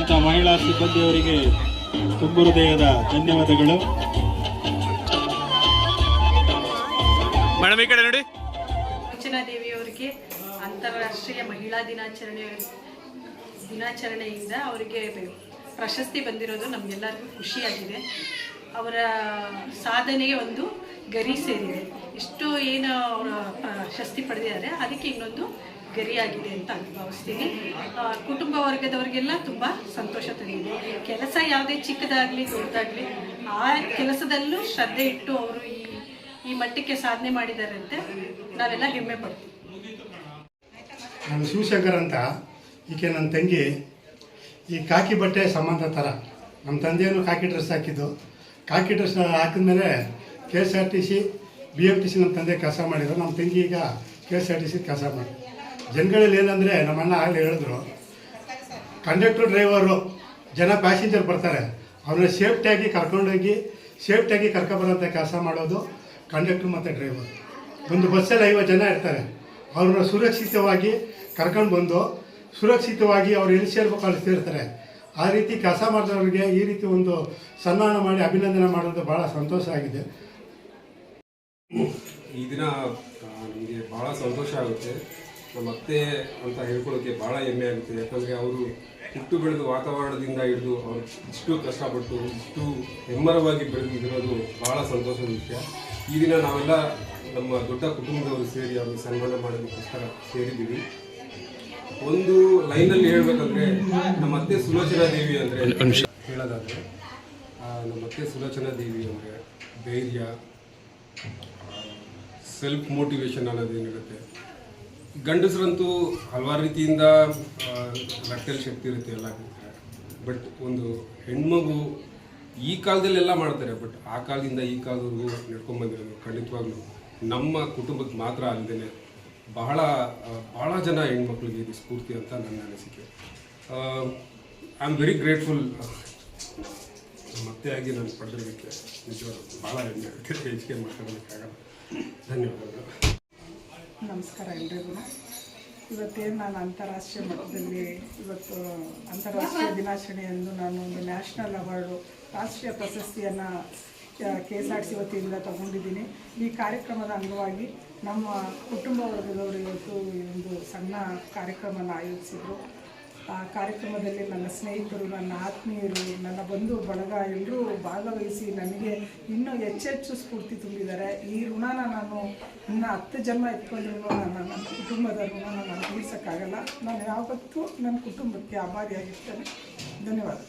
ಮಾಡುತ್ತಿರುವಂತಹ ಮಹಿಳಾ ಸಿಬ್ಬಂದಿಯವರಿಗೆ ತುಂಬು ಹೃದಯದ ಧನ್ಯವಾದಗಳು. ಮೇಡಮ್ ಈ ಕಡೆ ನೋಡಿ. ಅರ್ಚನಾ ದೇವಿಯವರಿಗೆ ಅಂತಾರಾಷ್ಟ್ರೀಯ ಮಹಿಳಾ ದಿನಾಚರಣೆ ದಿನಾಚರಣೆಯಿಂದ ಅವರಿಗೆ ಪ್ರಶಸ್ತಿ ಬಂದಿರೋದು ನಮಗೆಲ್ಲರಿಗೂ ಖುಷಿಯಾಗಿದೆ. ಅವರ ಸಾಧನೆಗೆ ಒಂದು ಗರಿ ಸೇರಿದೆ. ಇಷ್ಟು ಏನು ಅವರ ಪ್ರಶಸ್ತಿ ಪಡೆದಿದ್ದಾರೆ ಅದಕ್ಕೆ ಇನ್ನೊಂದು ಗರಿಯಾಗಿದೆ ಅಂತ ಭಾವಿಸ್ತೀನಿ ಕುಟುಂಬ ವರ್ಗದವರಿಗೆಲ್ಲ ತುಂಬ ಸಂತೋಷ ತಂದಿದೆ. ಕೆಲಸ ಯಾವುದೇ ಚಿಕ್ಕದಾಗಲಿ ದೊಡ್ಡದಾಗಲಿ, ಆ ಕೆಲಸದಲ್ಲೂ ಶ್ರದ್ಧೆ ಇಟ್ಟು ಅವರು ಈ ಈ ಮಟ್ಟಕ್ಕೆ ಸಾಧನೆ ಮಾಡಿದ್ದಾರೆ ಅಂತ ನಾವೆಲ್ಲ ಹೆಮ್ಮೆ ಪಡ್ತೀವಿ. ನಾನು ಶಿವಶಂಕರ್ ಅಂತ. ಈಕೆ ನನ್ನ ತಂಗಿ. ಈ ಕಾಕಿ ಬಟ್ಟೆ ಸಂಬಂಧ ಥರ ನಮ್ಮ ತಂದೆಯನ್ನು ಕಾಕಿ ಡ್ರೆಸ್ ಹಾಕಿದ್ದು. ಕಾಕಿ ಡ್ರೆಸ್ ಹಾಕಿದ್ಮೇಲೆ K S R T C B M T C ನಮ್ಮ ತಂದೆ ಕೆಲಸ ಮಾಡಿದರು. ನಮ್ಮ ತಂಗಿ ಈಗ K S R T C ಕೆಲಸ ಮಾಡಿ ಜನಗಳಲ್ಲಿ ಏನಂದರೆ ನಮ್ಮಣ್ಣ ಆಗಲೇ ಹೇಳಿದ್ರು ಕಂಡಕ್ಟರ್ ಡ್ರೈವರು ಜನ ಪ್ಯಾಸೆಂಜರ್ ಬರ್ತಾರೆ. ಅವ್ರನ್ನ ಸೇಫ್ಟಿಯಾಗಿ ಕರ್ಕೊಂಡೋಗಿ ಸೇಫ್ಟಿಯಾಗಿ ಕರ್ಕೊಬರೋಂಥ ಕೆಲಸ ಮಾಡೋದು ಕಂಡಕ್ಟರ್ ಮತ್ತು ಡ್ರೈವರ್ ಒಂದು ಬಸ್ಸಲ್ಲಿ ಐವತ್ತು ಜನ ಇರ್ತಾರೆ. ಅವ್ರನ್ನ ಸುರಕ್ಷಿತವಾಗಿ ಕರ್ಕೊಂಡು ಬಂದು, ಸುರಕ್ಷಿತವಾಗಿ ಅವ್ರು ಎಲ್ಲಿ ಸೇರ್ಬೇಕು ಅಲ್ಲಿ ಸೇರ್ತಾರೆ. ಆ ರೀತಿ ಕೆಲಸ ಮಾಡಿದವ್ರಿಗೆ ಈ ರೀತಿ ಒಂದು ಸನ್ಮಾನ ಮಾಡಿ ಅಭಿನಂದನೆ ಮಾಡೋದು ಭಾಳ ಸಂತೋಷ ಆಗಿದೆ. ಈ ದಿನ ನಮಗೆ ಭಾಳ ಸಂತೋಷ ಆಗುತ್ತೆ. ನಮ್ಮ ಅತ್ತೆ ಅಂತ ಹೇಳ್ಕೊಳ್ಳೋಕ್ಕೆ ಭಾಳ ಹೆಮ್ಮೆ ಆಗುತ್ತೆ. ಯಾಕಂದರೆ ಅವರು ಹುಟ್ಟು ಬೆಳೆದು ವಾತಾವರಣದಿಂದ ಹಿಡಿದು ಅವರು ಇಷ್ಟು ಕಷ್ಟಪಟ್ಟು ಇಷ್ಟು ಹೆಮ್ಮರವಾಗಿ ಬೆಳೆದಿರೋದು ಭಾಳ ಸಂತೋಷದ ವಿಷಯ. ಈ ದಿನ ನಾವೆಲ್ಲ ನಮ್ಮ ದೊಡ್ಡ ಕುಟುಂಬದವರು ಸೇರಿ ಅವ್ರಿಗೆ ಸನ್ಮಾನ ಮಾಡೋದಕ್ಕೋಸ್ಕರ ಸೇರಿದ್ದೀವಿ. ಒಂದು ಲೈನಲ್ಲಿ ಹೇಳ್ಬೇಕಂದ್ರೆ ನಮ್ಮ ಅತ್ತೆ ಸುಲೋಚನಾ ದೇವಿ ಅಂದರೆ ಹೇಳೋದಾದ್ರೆ ನಮ್ಮ ಅತ್ತೆ ಸುಲೋಚನಾ ದೇವಿ ಅಂದರೆ ಧೈರ್ಯ ಸೆಲ್ಫ್ ಮೋಟಿವೇಶನ್ ಅನ್ನೋದೇನಿರುತ್ತೆ ಗಂಡಸರಂತೂ ಹಲವಾರು ರೀತಿಯಿಂದ ರಕ್ತದಲ್ಲಿ ಶಕ್ತಿ ಇರುತ್ತೆ ಎಲ್ಲ ಬಟ್ ಒಂದು ಹೆಣ್ಮಗು ಈ ಕಾಲದಲ್ಲೆಲ್ಲ ಮಾಡ್ತಾರೆ, ಬಟ್ ಆ ಕಾಲದಿಂದ ಈ ಕಾಲದವರೆಗೂ ನಡ್ಕೊಂಡ್ಬಂದಿರೋದು ಖಂಡಿತವಾಗ್ಲೂ. ನಮ್ಮ ಕುಟುಂಬಕ್ಕೆ ಮಾತ್ರ ಅಲ್ಲದೇ ಬಹಳ ಬಹಳ ಜನ ಹೆಣ್ಮಕ್ಳಿಗೆ ಇದು ಸ್ಫೂರ್ತಿ ಅಂತ ನನ್ನ ಅನಿಸಿಕೆ. ಐ ಆಮ್ ವೆರಿ ಗ್ರೇಟ್ಫುಲ್ ಮತ್ತೆ ಆಗಿ ನಾನು ಪಡೆದಿರೋದಕ್ಕೆ ನಿಜವಾಗ್ಲೂ ಭಾಳ ಹೆಚ್ಚಿಗೆ ಮಾತಾಡೋದಕ್ಕಾಗಲ್ಲ ಧನ್ಯವಾದಗಳು. ನಮಸ್ಕಾರ ಎಲ್ರಿಗೂ. ಇವತ್ತೇನು ನಾನು ಅಂತಾರಾಷ್ಟ್ರೀಯ ಮಟ್ಟದಲ್ಲಿ ಇವತ್ತು ಅಂತಾರಾಷ್ಟ್ರೀಯ ದಿನಾಚರಣೆಯಂದು ನಾನು ಒಂದು ನ್ಯಾಷನಲ್ ಅವಾರ್ಡು, ರಾಷ್ಟ್ರೀಯ ಪ್ರಶಸ್ತಿಯನ್ನು ಕೆ ಎಸ್ ಆರ್ ಸಿ ವತಿಯಿಂದ ತಗೊಂಡಿದ್ದೀನಿ. ಈ ಕಾರ್ಯಕ್ರಮದ ಅಂಗವಾಗಿ ನಮ್ಮ ಕುಟುಂಬ ವರ್ಗದವರು ಇವತ್ತು ಒಂದು ಸಣ್ಣ ಕಾರ್ಯಕ್ರಮನ ಆಯೋಜಿಸಿದರು. ಆ ಕಾರ್ಯಕ್ರಮದಲ್ಲಿ ನನ್ನ ಸ್ನೇಹಿತರು, ನನ್ನ ಆತ್ಮೀಯರು, ನನ್ನ ಬಂಧು, ಬಳಗ ಎಲ್ಲರೂ ಭಾಗವಹಿಸಿ ನನಗೆ ಇನ್ನೂ ಹೆಚ್ಚೆಚ್ಚು ಸ್ಫೂರ್ತಿ ತುಂಬಿದ್ದಾರೆ. ಈ ಋಣನ ನಾನು ಇನ್ನು ಹತ್ತು ಜನ್ಮ ಎತ್ಕೊಂಡ್ರು ನನ್ನ ನನ್ನ ಕುಟುಂಬದ ಋಣನ ನಾನು ತೀರ್ಸೋಕ್ಕಾಗಲ್ಲ. ನಾನು ಯಾವತ್ತೂ ನನ್ನ ಕುಟುಂಬಕ್ಕೆ ಆಭಾರಿಯಾಗಿರ್ತೇನೆ ಧನ್ಯವಾದ.